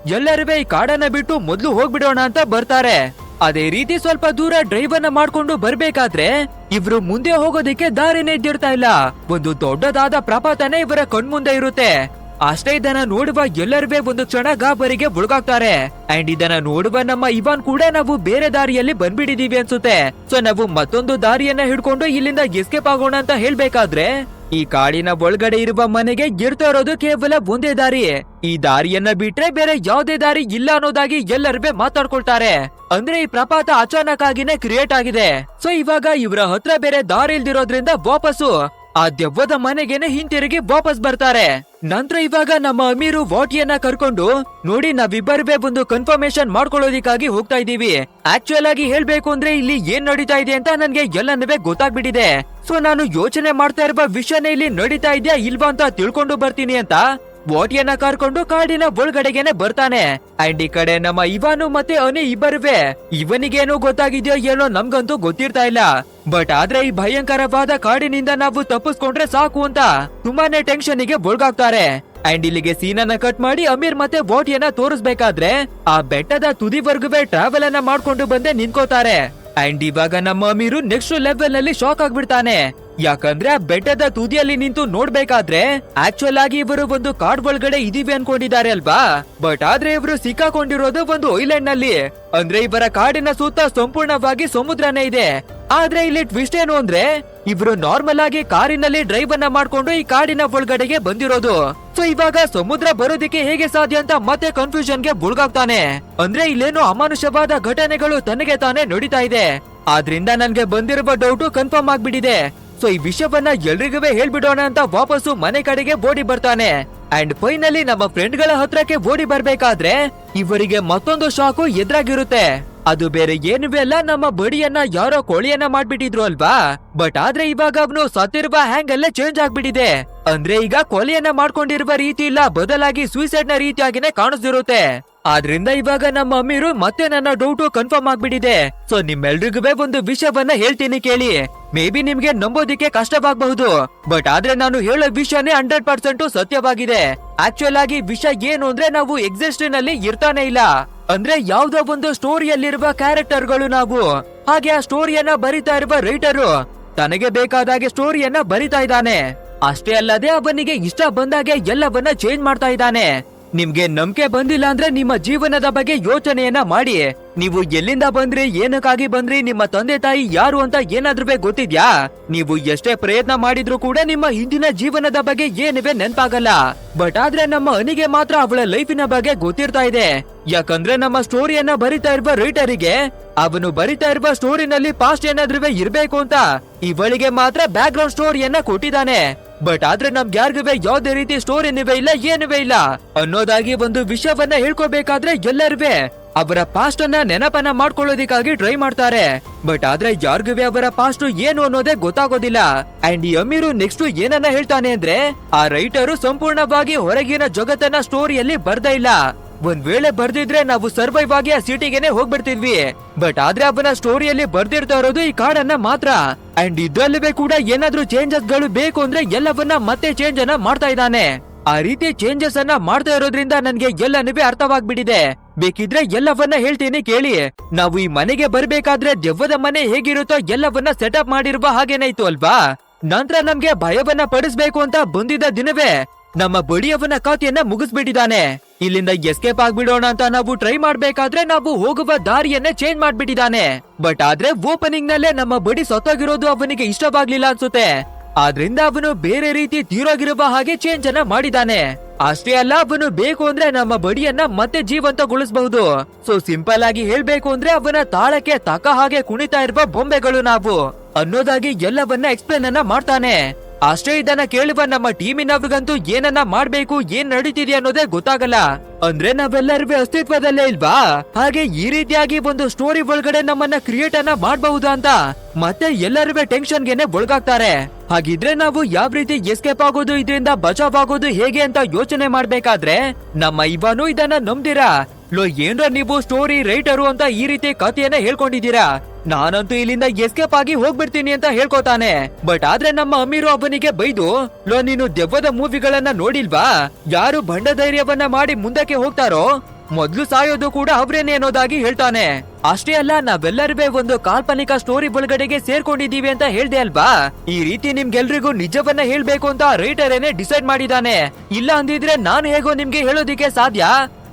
ಎಲ್ಲರೂ ಈ ಕಾಡನ್ನ ಬಿಟ್ಟು ಮೊದ್ಲು ಹೋಗ್ಬಿಡೋಣ ಅಂತ ಬರ್ತಾರೆ. ಅದೇ ರೀತಿ ಸ್ವಲ್ಪ ದೂರ ಡ್ರೈವ್ ಅನ್ನ ಮಾಡ್ಕೊಂಡು ಬರ್ಬೇಕಾದ್ರೆ ಇವ್ರು ಮುಂದೆ ಹೋಗೋದಕ್ಕೆ ದಾರಿನೇ ಇದ್ದಿರ್ತಾ ಇಲ್ಲ. ಒಂದು ದೊಡ್ಡದಾದ ಪ್ರಪಾತನೇ ಇವರ ಕಣ್ಮುಂದೆ ಇರುತ್ತೆ. ಅಷ್ಟೇ ಇದನ್ನ ನೋಡುವ ಎಲ್ಲರೂ ಒಂದು ಕ್ಷಣ ಗಾಬರಿಗೆ ಒಳಗಾಗ್ತಾರೆ ಅಂಡ್ ಇದನ್ನ ನೋಡುವ ನಮ್ಮ ಇವಾನ್ ಕೂಡ ನಾವು ಬೇರೆ ದಾರಿಯಲ್ಲಿ ಬಂದ್ಬಿಡಿದೀವಿ ಅನ್ಸುತ್ತೆ. ಸೊ ನಾವು ಮತ್ತೊಂದು ದಾರಿಯನ್ನ ಹಿಡ್ಕೊಂಡು ಇಲ್ಲಿಂದ ಎಸ್ಕೇಪ್ ಆಗೋಣ ಅಂತ ಹೇಳ್ಬೇಕಾದ್ರೆ ಈ ಕಾಡಿನ ಒಳಗಡೆ ಇರುವ ಮನೆಗೆ ಇರ್ತಾ ಇರೋದು ಕೇವಲ ಒಂದೇ ದಾರಿ. ಈ ದಾರಿಯನ್ನ ಬಿಟ್ರೆ ಬೇರೆ ಯಾವುದೇ ದಾರಿ ಇಲ್ಲ ಅನ್ನೋದಾಗಿ ಎಲ್ಲರೂ ಮಾತಾಡ್ಕೊಳ್ತಾರೆ. ಅಂದ್ರೆ ಈ ಪ್ರಪಾತ ಅಚಾನಕ್ ಆಗಿನೇ ಕ್ರಿಯೇಟ್ ಆಗಿದೆ. ಸೊ ಇವಾಗ ಇವರ ಹತ್ರ ಬೇರೆ ದಾರಿ ಇಲ್ದಿರೋದ್ರಿಂದ ವಾಪಸ್ಸು. ಆ ದೆವ್ವದ ಮನೆಗೇನೆ ಹಿಂತಿರುಗಿ ವಾಪಸ್ ಬರ್ತಾರೆ. ನಂತರ ಇವಾಗ ನಮ್ಮ ಅಮೀರು ವಾಟಿಯನ್ನ ಕರ್ಕೊಂಡು ನೋಡಿ ನಾವಿಬ್ಬರೇ ಒಂದು ಕನ್ಫರ್ಮೇಶನ್ ಮಾಡ್ಕೊಳ್ಳೋದಿಕ್ಕಾಗಿ ಹೋಗ್ತಾ ಇದೀವಿ ಆಕ್ಚುಯಲ್ ಆಗಿ ಹೇಳ್ಬೇಕು ಅಂದ್ರೆ ಇಲ್ಲಿ ಏನ್ ನಡೀತಾ ಇದೆ ಅಂತ ನನ್ಗೆ ಎಲ್ಲನವೇ ಗೊತ್ತಾಗ್ಬಿಟ್ಟಿದೆ. ಸೊ ನಾನು ಯೋಚನೆ ಮಾಡ್ತಾ ಇರುವ ವಿಷಯನೇ ಇಲ್ಲಿ ನಡೀತಾ ಇದೆಯಾ ಇಲ್ವಾ ಅಂತ ತಿಳ್ಕೊಂಡು ಬರ್ತೀನಿ ಅಂತ. ಬೋಟಿಯನ್ನ ಕರ್ಕೊಂಡು ಕಾಡಿನ ಒಳಗಡೆಗೆನೆ ಬರ್ತಾನೆ. ಅಂಡ್ ಈ ಕಡೆ ನಮ್ಮ ಇವಾನು ಮತ್ತೆ ಅನಿ ಇಬ್ಬರುವೆ. ಇವನಿಗೇನು ಗೊತ್ತಾಗಿದ್ಯೋ ಏನೋ ನಮ್ಗಂತೂ ಗೊತ್ತಿರ್ತಾ ಇಲ್ಲ. ಬಟ್ ಆದ್ರೆ ಈ ಭಯಂಕರವಾದ ಕಾಡಿನಿಂದ ನಾವು ತಪ್ಪಿಸ್ಕೊಂಡ್ರೆ ಸಾಕು ಅಂತ ತುಂಬಾನೇ ಟೆನ್ಷನ್ಗೆ ಒಳಗಾಗ್ತಾರೆ. ಅಂಡ್ ಇಲ್ಲಿಗೆ ಸೀನನ್ನ ಕಟ್ ಮಾಡಿ ಅಮೀರ್ ಮತ್ತೆ ಬೋಟಿಯನ್ನ ತೋರಿಸ್ಬೇಕಾದ್ರೆ ಆ ಬೆಟ್ಟದ ತುದಿವರೆಗೂ ಟ್ರಾವೆಲ್ ಅನ್ನ ಮಾಡ್ಕೊಂಡು ಬಂದೆ ನಿಂತ್ಕೋತಾರೆ. ಅಂಡ್ ಇವಾಗ ನಮ್ಮ ಅಮೀರು ನೆಕ್ಸ್ಟ್ ಲೆವೆಲ್ನಲ್ಲಿ ಶಾಕ್ ಆಗ್ಬಿಡ್ತಾನೆ. ಯಾಕಂದ್ರೆ ಆ ಬೆಟ್ಟದ ತುದಿಯಲ್ಲಿ ನಿಂತು ನೋಡ್ಬೇಕಾದ್ರೆ ಆಕ್ಚುಲ್ ಆಗಿ ಇವರು ಒಂದು ಕಾಡ್ ಒಳಗಡೆ ಇದೀವಿ ಅನ್ಕೊಂಡಿದ್ದಾರೆ ಅಲ್ವಾ? ಬಟ್ ಆದ್ರೆ ಇವರು ಸಿಕ್ಕಾಕೊಂಡಿರೋದು ಒಂದು ಐಲ್ಯಾಂಡ್ನಲ್ಲಿ ಅಂದ್ರೆ ಇವರ ಕಾಡಿನ ಸುತ್ತ ಸಂಪೂರ್ಣವಾಗಿ ಸಮುದ್ರನೇ ಇದೆ. ಆದ್ರೆ ಇಲ್ಲಿ ಟ್ವಿಸ್ಟ್ ಏನು ಅಂದ್ರೆ ಇಬ್ರು ನಾರ್ಮಲ್ ಆಗಿ ಕಾರಿನಲ್ಲಿ ಡ್ರೈವ್ ಅನ್ನ ಮಾಡ್ಕೊಂಡು ಈ ಕಾಡಿನ ಒಳಗಡೆಗೆ ಬಂದಿರೋದು. ಸೊ ಇವಾಗ ಸಮುದ್ರ ಬರೋದಕ್ಕೆ ಹೇಗೆ ಸಾಧ್ಯ ಅಂತ ಮತ್ತೆ ಕನ್ಫ್ಯೂಷನ್ಗೆ ಬುಳ್ಗಾಗ್ತಾನೆ ಅಂದ್ರೆ ಇಲ್ಲೇನೋ ಅಮಾನುಷವಾದ ಘಟನೆಗಳು ತನಗೆ ತಾನೇ ನಡೀತಾ ಇದೆ. ಆದ್ರಿಂದ ನನ್ಗೆ ಬಂದಿರುವ ಡೌಟ್ ಕನ್ಫರ್ಮ್ ಆಗ್ಬಿಟ್ಟಿದೆ. ಸೊ ಈ ವಿಷಯವನ್ನ ಎಲ್ರಿಗೂ ಹೇಳ್ಬಿಡೋಣ ಅಂತ ವಾಪಸ್ಸು ಮನೆ ಕಡೆಗೆ ಓಡಿ ಬರ್ತಾನೆ. ಅಂಡ್ ಫೈನಲಿ ನಮ್ಮ ಫ್ರೆಂಡ್ಗಳ ಹತ್ರಕ್ಕೆ ಓಡಿ ಬರ್ಬೇಕಾದ್ರೆ ಇವರಿಗೆ ಮತ್ತೊಂದು ಶಾಕು ಎದುರಾಗಿರುತ್ತೆ. ಅದು ಬೇರೆ ಏನು ಅಲ್ಲ, ನಮ್ಮ ಬಡಿಯನ್ನ ಯಾರೋ ಕೋಳಿಯನ್ನ ಮಾಡ್ಬಿಟ್ಟಿದ್ರು ಅಲ್ವಾ? ಬಟ್ ಆದ್ರೆ ಇವಾಗ ಅವನು ಸತ್ತಿರುವ ಹ್ಯಾಂಗ್ ಅಲ್ಲೇ ಚೇಂಜ್ ಆಗ್ಬಿಟ್ಟಿದೆ. ಅಂದ್ರೆ ಈಗ ಕೊಲೆಯನ್ನ ಮಾಡ್ಕೊಂಡಿರುವ ರೀತಿ ಇಲ್ಲ, ಬದಲಾಗಿ ಸೂಸೈಡ್ನ ರೀತಿಯಾಗಿನೇ ಕಾಣಿಸ್ತಿರುತ್ತೆ. ಆದ್ರಿಂದ ಇವಾಗ ನಮ್ಮ ಅಮ್ಮಿರು ಮತ್ತೆ ನನ್ನ ಡೌಟು ಕನ್ಫರ್ಮ್ ಆಗ್ಬಿಟ್ಟಿದೆ. ಸೊ ನಿಮ್ಮೆಲ್ರಿಗೂ ಒಂದು ವಿಷಯವನ್ನ ಹೇಳ್ತೀನಿ ಕೇಳಿ. ಮೇ ಬಿ ನಿಮ್ಗೆ ನಂಬೋದಿಕ್ಕೆ ಕಷ್ಟವಾಗಬಹುದು. ಬಟ್ ಆದ್ರೆ ನಾನು ಹೇಳೋ ವಿಷಯನೇ ಹಂಡ್ರೆಡ್ ಪರ್ಸೆಂಟ್ ಸತ್ಯವಾಗಿದೆ. ಆಕ್ಚುಯಲ್ ಆಗಿ ವಿಷಯ ಏನು ಅಂದ್ರೆ ನಾವು ಎಕ್ಸಿಸ್ಟ್ನಲ್ಲಿ ಇರ್ತಾನೆ ಇಲ್ಲ. ಅಂದ್ರೆ ಯಾವ್ದೋ ಒಂದು ಸ್ಟೋರಿಯಲ್ಲಿರುವ ಕ್ಯಾರೆಕ್ಟರ್ಗಳು ನಾವು. ಹಾಗೆ ಆ ಸ್ಟೋರಿಯನ್ನ ಬರಿತಾ ಇರುವ ರೈಟರು ತನಗೆ ಬೇಕಾದಾಗೆ ಸ್ಟೋರಿಯನ್ನ ಬರಿತಾ ಇದ್ದಾನೆ. ಅಷ್ಟೇ ಅಲ್ಲದೆ ಅವನಿಗೆ ಇಷ್ಟ ಬಂದಾಗೆ ಎಲ್ಲವನ್ನ ಚೇಂಜ್ ಮಾಡ್ತಾ ಇದ್ದಾನೆ. ನಿಮ್ಗೆ ನಂಬಿಕೆ ಬಂದಿಲ್ಲ ಅಂದ್ರೆ ನಿಮ್ಮ ಜೀವನದ ಬಗ್ಗೆ ಯೋಚನೆಯನ್ನ ಮಾಡಿ. ನೀವು ಎಲ್ಲಿಂದ ಬಂದ್ರಿ, ಏನಕ್ಕಾಗಿ ಬಂದ್ರಿ, ನಿಮ್ಮ ತಂದೆ ತಾಯಿ ಯಾರು ಅಂತ ಏನಾದ್ರೂ ಗೊತ್ತಿದ್ಯಾ? ನೀವು ಎಷ್ಟೇ ಪ್ರಯತ್ನ ಮಾಡಿದ್ರು ಕೂಡ ನಿಮ್ಮ ಹಿಂದಿನ ಜೀವನದ ಬಗ್ಗೆ ಏನಿವೆ ನೆನ್ಪಾಗಲ್ಲ. ಬಟ್ ಆದ್ರೆ ನಮ್ಮ ಅನಿಗೆ ಮಾತ್ರ ಅವಳ ಲೈಫಿನ ಬಗ್ಗೆ ಗೊತ್ತಿರ್ತಾ ಇದೆ. ಯಾಕಂದ್ರೆ ನಮ್ಮ ಸ್ಟೋರಿಯನ್ನ ಬರಿತಾ ಇರುವ ರೈಟರಿಗೆ ಅವನು ಬರಿತಾ ಇರುವ ಸ್ಟೋರಿನಲ್ಲಿ ಪಾಸ್ಟ್ ಏನಾದ್ರೂ ಇರ್ಬೇಕು ಅಂತ, ಇವಳಿಗೆ ಮಾತ್ರ ಬ್ಯಾಕ್ ಗ್ರೌಂಡ್ ಸ್ಟೋರಿಯನ್ನ ಕೊಟ್ಟಿದ್ದಾನೆ. ಬಟ್ ಆದ್ರೆ ನಮ್ಗೆ ಯಾರಿಗೂ ಯಾವ್ದೇ ರೀತಿ ಸ್ಟೋರಿನಿವೆ ಇಲ್ಲ, ಏನುವೆ ಇಲ್ಲ. ಅನ್ನೋದಾಗಿ ಒಂದು ವಿಷಯವನ್ನ ಹೇಳ್ಕೋಬೇಕಾದ್ರೆ ಎಲ್ಲರಿವೆ ಅವರ ಪಾಸ್ಟ್ ಅನ್ನ ನೆನಪನ್ನ ಮಾಡ್ಕೊಳ್ಳೋದಿಕ್ಕಾಗಿ ಟ್ರೈ ಮಾಡ್ತಾರೆ. ಬಟ್ ಆದ್ರೆ ಯಾರಿಗೂ ಅವರ ಪಾಸ್ಟ್ ಏನು ಅನ್ನೋದೇ ಗೊತ್ತಾಗೋದಿಲ್ಲ. ಅಂಡ್ ಈ ಅಮೀರು ನೆಕ್ಸ್ಟ್ ಏನನ್ನ ಹೇಳ್ತಾನೆ ಅಂದ್ರೆ, ಆ ರೈಟರು ಸಂಪೂರ್ಣವಾಗಿ ಹೊರಗಿನ ಜಗತ್ತನ್ನ ಸ್ಟೋರಿಯಲ್ಲಿ ಬರ್ದ ಇಲ್ಲ. ಒಂದ್ ವೇಳೆ ಬರ್ದಿದ್ರೆ ನಾವು ಸರ್ವೈವ್ ಆಗಿ ಆ ಸಿಟಿಗೆನೆ ಹೋಗ್ಬಿಡ್ತಿದ್ವಿ. ಬಟ್ ಆದ್ರೆ ಅವನ ಸ್ಟೋರಿಯಲ್ಲಿ ಬರ್ದಿರ್ತಾ ಇರೋದು ಈ ಕಾಡನ್ನ ಮಾತ್ರ. ಅಂಡ್ ಇದ್ರಲ್ಲಿ ಕೂಡ ಏನಾದ್ರೂ ಚೇಂಜಸ್ಗಳು ಬೇಕು ಅಂದ್ರೆ ಎಲ್ಲವನ್ನ ಮತ್ತೆ ಚೇಂಜ್ ಅನ್ನ ಮಾಡ್ತಾ ಇದ್ದಾನೆ. ಆ ರೀತಿ ಚೇಂಜಸ್ ಅನ್ನ ಮಾಡ್ತಾ ಇರೋದ್ರಿಂದ ನನ್ಗೆ ಎಲ್ಲನೂ ಅರ್ಥವಾಗ್ಬಿಟ್ಟಿದೆ. ಬೇಕಿದ್ರೆ ಎಲ್ಲವನ್ನ ಹೇಳ್ತೀನಿ ಕೇಳಿ. ನಾವು ಈ ಮನೆಗೆ ಬರ್ಬೇಕಾದ್ರೆ ದೆವ್ವದ ಮನೆ ಹೇಗಿರುತ್ತೋ ಎಲ್ಲವನ್ನ ಸೆಟಪ್ ಮಾಡಿರುವ ಹಾಗೇನಾಯ್ತು ಅಲ್ವಾ? ನಂತರ ನಮ್ಗೆ ಭಯವನ್ನ ಪಡಿಸ್ಬೇಕು ಅಂತ ಬಂದಿದ್ದ ದಿನವೇ. ನಮ್ಮ ಬಡಿಯವನ ಖಾತೆಯನ್ನ ಮುಗಿಸ್ಬಿಟ್ಟಿದ್ದಾನೆ. ಇಲ್ಲಿಂದ ಎಸ್ಕೇಪ್ ಆಗ್ಬಿಡೋಣ ಅಂತ ನಾವು ಟ್ರೈ ಮಾಡ್ಬೇಕಾದ್ರೆ ನಾವು ಹೋಗುವ ದಾರಿಯನ್ನೇ ಚೇಂಜ್ ಮಾಡ್ಬಿಟ್ಟಿದ್ದಾನೆ. ಬಟ್ ಆದ್ರೆ ಓಪನಿಂಗ್ ನಲ್ಲೇ ನಮ್ಮ ಬಡಿ ಸತ್ತೋಗಿರೋದು ಅವನಿಗೆ ಇಷ್ಟವಾಗ್ಲಿಲ್ಲ ಅನ್ಸುತ್ತೆ. ಆದ್ರಿಂದ ಅವನು ಬೇರೆ ರೀತಿ ತೀರೋಗಿರುವ ಹಾಗೆ ಚೇಂಜ್ ಅನ್ನ ಮಾಡಿದಾನೆ ಅಷ್ಟೇ ಅಲ್ಲ, ಅವನು ಬೇಕು ಅಂದ್ರೆ ನಮ್ಮ ಬಡಿಯನ್ನ ಮತ್ತೆ ಜೀವಂತಗೊಳಿಸಬಹುದು. ಸೊ ಸಿಂಪಲ್ ಆಗಿ ಹೇಳ್ಬೇಕು ಅಂದ್ರೆ ಅವನ ತಾಳಕ್ಕೆ ತಕ್ಕ ಹಾಗೆ ಕುಣಿತಾ ಇರುವ ಬೊಂಬೆಗಳು ನಾವು ಅನ್ನೋದಾಗಿ ಎಲ್ಲವನ್ನ ಎಕ್ಸ್ಪ್ಲೇನ್ ಅನ್ನ ಮಾಡ್ತಾನೆ. ಅಷ್ಟೇ ಇದನ್ನ ಕೇಳುವ ನಮ್ಮ ಟೀಮಿನವ್ರಿಗಂತೂ ಏನನ್ನ ಮಾಡ್ಬೇಕು, ಏನ್ ನಡೀತಿದೆ ಅನ್ನೋದೇ ಗೊತ್ತಾಗಲ್ಲ. ಅಂದ್ರೆ ನಾವೆಲ್ಲರೂ ಅಸ್ತಿತ್ವದಲ್ಲೇ ಇಲ್ವಾ? ಹಾಗೆ ಈ ರೀತಿಯಾಗಿ ಒಂದು ಸ್ಟೋರಿ ಒಳಗಡೆ ನಮ್ಮನ್ನ ಕ್ರಿಯೇಟ್ ಅನ್ನ ಮಾಡಬಹುದು ಅಂತ ಮತ್ತೆ ಎಲ್ಲರೂ ಟೆನ್ಷನ್ ಗೆನೆ ಒಳಗಾಗ್ತಾರೆ. ಹಾಗಿದ್ರೆ ನಾವು ಯಾವ ರೀತಿ ಎಸ್ಕೇಪ್ ಆಗೋದು, ಇದರಿಂದ ಬಚಾವ್ ಆಗೋದು ಹೇಗೆ ಅಂತ ಯೋಚನೆ ಮಾಡ್ಬೇಕಾದ್ರೆ, ನಮ್ಮ ಇವನು ಇದನ್ನ ನಂಬ್ದಿರಾ? ಲೋ, ಏನ್ರ ನೀವು ಸ್ಟೋರಿ ರೈಟರು ಅಂತ ಈ ರೀತಿ ಕಥೆಯನ್ನ ಹೇಳ್ಕೊಂಡಿದ್ದೀರಾ? ನಾನಂತೂ ಇಲ್ಲಿಂದ ಎಸ್ಕೇಪ್ ಆಗಿ ಹೋಗ್ಬಿಡ್ತೀನಿ ಅಂತ ಹೇಳ್ಕೊತಾನೆ. ಬಟ್ ಆದ್ರೆ ನಮ್ಮ ಅಮೀರು ಅವನಿಗೆ ಬೈದು, ಲೋ, ನೀನು ದೆವ್ವದ ಮೂವಿಗಳನ್ನ ನೋಡಿಲ್ವಾ? ಯಾರು ಬಂಡ ಧೈರ್ಯವನ್ನ ಮಾಡಿ ಮುಂದಕ್ಕೆ ಹೋಗ್ತಾರೋ? ಮೊದ್ಲು ಸಾಯೋದು ಕೂಡ ಅವ್ರೇನೆ ಅನ್ನೋದಾಗಿ ಹೇಳ್ತಾನೆ. ಅಷ್ಟೇ ಅಲ್ಲ ನಾವೆಲ್ಲರೂ ಒಂದು ಕಾಲ್ಪನಿಕ ಸ್ಟೋರಿ ಒಳಗಡೆಗೆ ಸೇರ್ಕೊಂಡಿದೀವಿ ಅಂತ ಹೇಳ್ದೆ ಅಲ್ವಾ? ಈ ರೀತಿ ನಿಮ್ಗೆಲ್ರಿಗೂ ನಿಜವನ್ನ ಹೇಳ್ಬೇಕು ಅಂತ ರೈಟರ್ ಏನೇ ಡಿಸೈಡ್ ಮಾಡಿದಾನೆ. ಇಲ್ಲ ಅಂದಿದ್ರೆ ನಾನು ಹೇಗೋ ನಿಮ್ಗೆ ಹೇಳೋದಿಕ್ಕೆ ಸಾಧ್ಯ?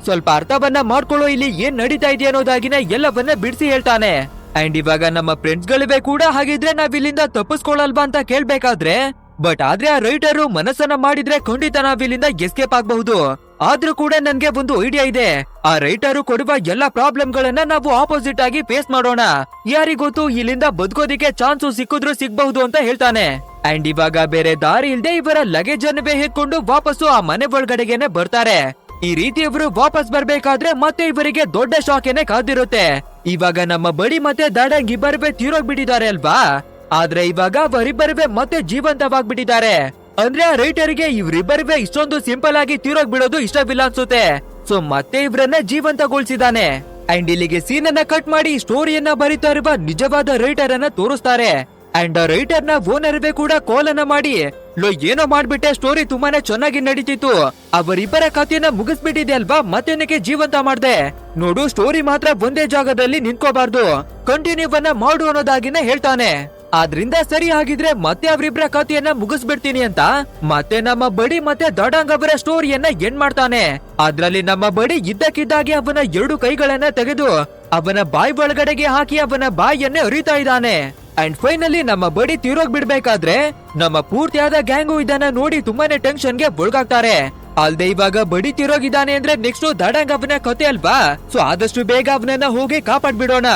ಸ್ವಲ್ಪ ಅರ್ಥವನ್ನ ಮಾಡ್ಕೊಳ್ಳೋ ಇಲ್ಲಿ ಏನ್ ನಡೀತಾ ಇದೆ ಅನ್ನೋದಾಗಿನ ಎಲ್ಲವನ್ನ ಬಿಡಿಸಿ ಹೇಳ್ತಾನೆ. ಅಂಡ್ ಇವಾಗ ನಮ್ಮ ಫ್ರೆಂಡ್ಸ್ ಗಳಿವೆ ಕೂಡ ಹಾಗಿದ್ರೆ ನಾವ್ ಇಲ್ಲಿಂದ ತಪ್ಪಿಸ್ಕೊಳ್ಳಲ್ವಾ ಅಂತ ಕೇಳ್ಬೇಕಾದ್ರೆ ಬಟ್ ಆದ್ರೆ ಆ ರೈಟರು ಮನಸ್ಸನ್ನ ಮಾಡಿದ್ರೆ ಖಂಡಿತ ನಾವ್ ಇಲ್ಲಿಂದ ಎಸ್ಕೇಪ್ ಆಗಬಹುದು. ಆದ್ರೂ ಕೂಡ ನನ್ಗೆ ಒಂದು ಐಡಿಯಾ ಇದೆ. ಆ ರೈಟರು ಕೊಡುವ ಎಲ್ಲಾ ಪ್ರಾಬ್ಲಮ್ ಗಳನ್ನ ನಾವು ಆಪೋಸಿಟ್ ಆಗಿ ಫೇಸ್ ಮಾಡೋಣ. ಯಾರಿಗೊತ್ತು ಇಲ್ಲಿಂದ ಬದುಕೋದಿಕ್ಕೆ ಚಾನ್ಸು ಸಿಕ್ಕಿದ್ರು ಸಿಗ್ಬಹುದು ಅಂತ ಹೇಳ್ತಾನೆ. ಅಂಡ್ ಇವಾಗ ಬೇರೆ ದಾರಿ ಇಲ್ದೆ ಇವರ ಲಗೇಜ್ ಅನ್ನು ಹಿಕ್ಕೊಂಡು ವಾಪಸ್ಸು ಆ ಮನೆ ಒಳಗಡೆಗೆನೆ ಬರ್ತಾರೆ. ಈ ರೀತಿ ಇವರು ವಾಪಸ್ ಬರ್ಬೇಕಾದ್ರೆ ಮತ್ತೆ ಇವರಿಗೆ ದೊಡ್ಡ ಶಾಕ್ ಏನೇ ಕಾದಿರುತ್ತೆ. ಇವಾಗ ನಮ್ಮ ಬಡಿ ಮತ್ತೆ ದಾಡಂಗ್ ತೀರೋಗ್ ತೀರೋಗ್ಬಿಟ್ಟಿದ್ದಾರೆ ಅಲ್ವಾ? ಆದ್ರೆ ಇವಾಗ ಅವರಿಬ್ಬರವೇ ಮತ್ತೆ ಜೀವಂತವಾಗ್ಬಿಟ್ಟಿದ್ದಾರೆ. ಅಂದ್ರೆ ಆ ರೈಟರ್ಗೆ ಇವ್ರಿಬ್ಬರವೇ ಇಷ್ಟೊಂದು ಸಿಂಪಲ್ ಆಗಿ ತೀರೋಗ್ ಬಿಡೋದು ಇಷ್ಟವಿಲ್ಲ ಅನ್ಸುತ್ತೆ. ಸೊ ಮತ್ತೆ ಇವ್ರನ್ನ ಜೀವಂತಗೊಳಿಸಿದಾನೆ ಅಂಡ್ ಇಲ್ಲಿಗೆ ಸೀನ್ ಅನ್ನ ಕಟ್ ಮಾಡಿ ಸ್ಟೋರಿಯನ್ನ ಬರಿತಾ ಇರುವ ನಿಜವಾದ ರೈಟರ್ ಅನ್ನ ತೋರಿಸ್ತಾರೆ. ಅಂಡ್ ರೈಟರ್ನ ಓನರ್ ಕೂಡ ಕಾಲ್ ಅನ್ನ ಮಾಡಿ ಲೋ, ಏನೋ ಮಾಡ್ಬಿಟ್ಟೆ? ಸ್ಟೋರಿ ತುಂಬಾನೇ ಚೆನ್ನಾಗಿ ನಡೀತಿತ್ತು. ಅವರಿಬ್ಬರ ಕಥೆಯನ್ನ ಮುಗಿಸ್ಬಿಟ್ಟಿದೆ ಅಲ್ವಾ? ಮತ್ತೇನಕ್ಕೆ ಜೀವಂತ ಮಾಡ್ದೆ? ನೋಡು ಸ್ಟೋರಿ ಮಾತ್ರ ಒಂದೇ ಜಾಗದಲ್ಲಿ ನಿಂತ್ಕೋಬಾರ್ದು. ಕಂಟಿನ್ಯೂ ಅನ್ನ ಮಾಡು ಅನ್ನೋದಾಗಿನ ಹೇಳ್ತಾನೆ. ಆದ್ರಿಂದ ಸರಿ ಆಗಿದ್ರೆ ಮತ್ತೆ ಅವರಿಬ್ರ ಕಥೆಯನ್ನ ಮುಗಿಸ್ಬಿಡ್ತೀನಿ ಅಂತ. ಮತ್ತೆ ನಮ್ಮ ಬಡಿ ಮತ್ತೆ ದಡಾಂಗ್ ಅವರ ಸ್ಟೋರಿಯನ್ನ ಎಂಡ್ ಮಾಡ್ತಾನೆ. ಅದ್ರಲ್ಲಿ ನಮ್ಮ ಬಡಿ ಇದ್ದಕ್ಕಿದ್ದಾಗೆ ಅವನ ಎರಡು ಕೈಗಳನ್ನ ತೆಗೆದು ಅವನ ಬಾಯಿ ಒಳಗಡೆಗೆ ಹಾಕಿ ಅವನ ಬಾಯಿಯನ್ನೇ ಅರಿತಾ ಇದ್ದಾನೆ. ಅಂಡ್ ಫೈನಲಿ ನಮ್ಮ ಬಡಿ ತೀರೋಗ್ ಬಿಡ್ಬೇಕಾದ್ರೆ ನಮ್ಮ ಪೂರ್ತಿಯಾದ ಗ್ಯಾಂಗು ಇದನ್ನ ನೋಡಿ ತುಂಬಾನೇ ಟೆನ್ಷನ್ಗೆ ಒಳಗಾಗ್ತಾರೆ. ಅಲ್ದೆ ಇವಾಗ ಬಡಿ ತಿರೋಗಿದ್ದಾನೆ ಅಂದ್ರೆ ನೆಕ್ಸ್ಟ್ ದಡಂಗ್ ಅವನ ಕತೆ ಅಲ್ವಾ? ಸೊ ಆದಷ್ಟು ಬೇಗ ಅವನನ್ನ ಹೋಗಿ ಕಾಪಾಡ್ಬಿಡೋಣ.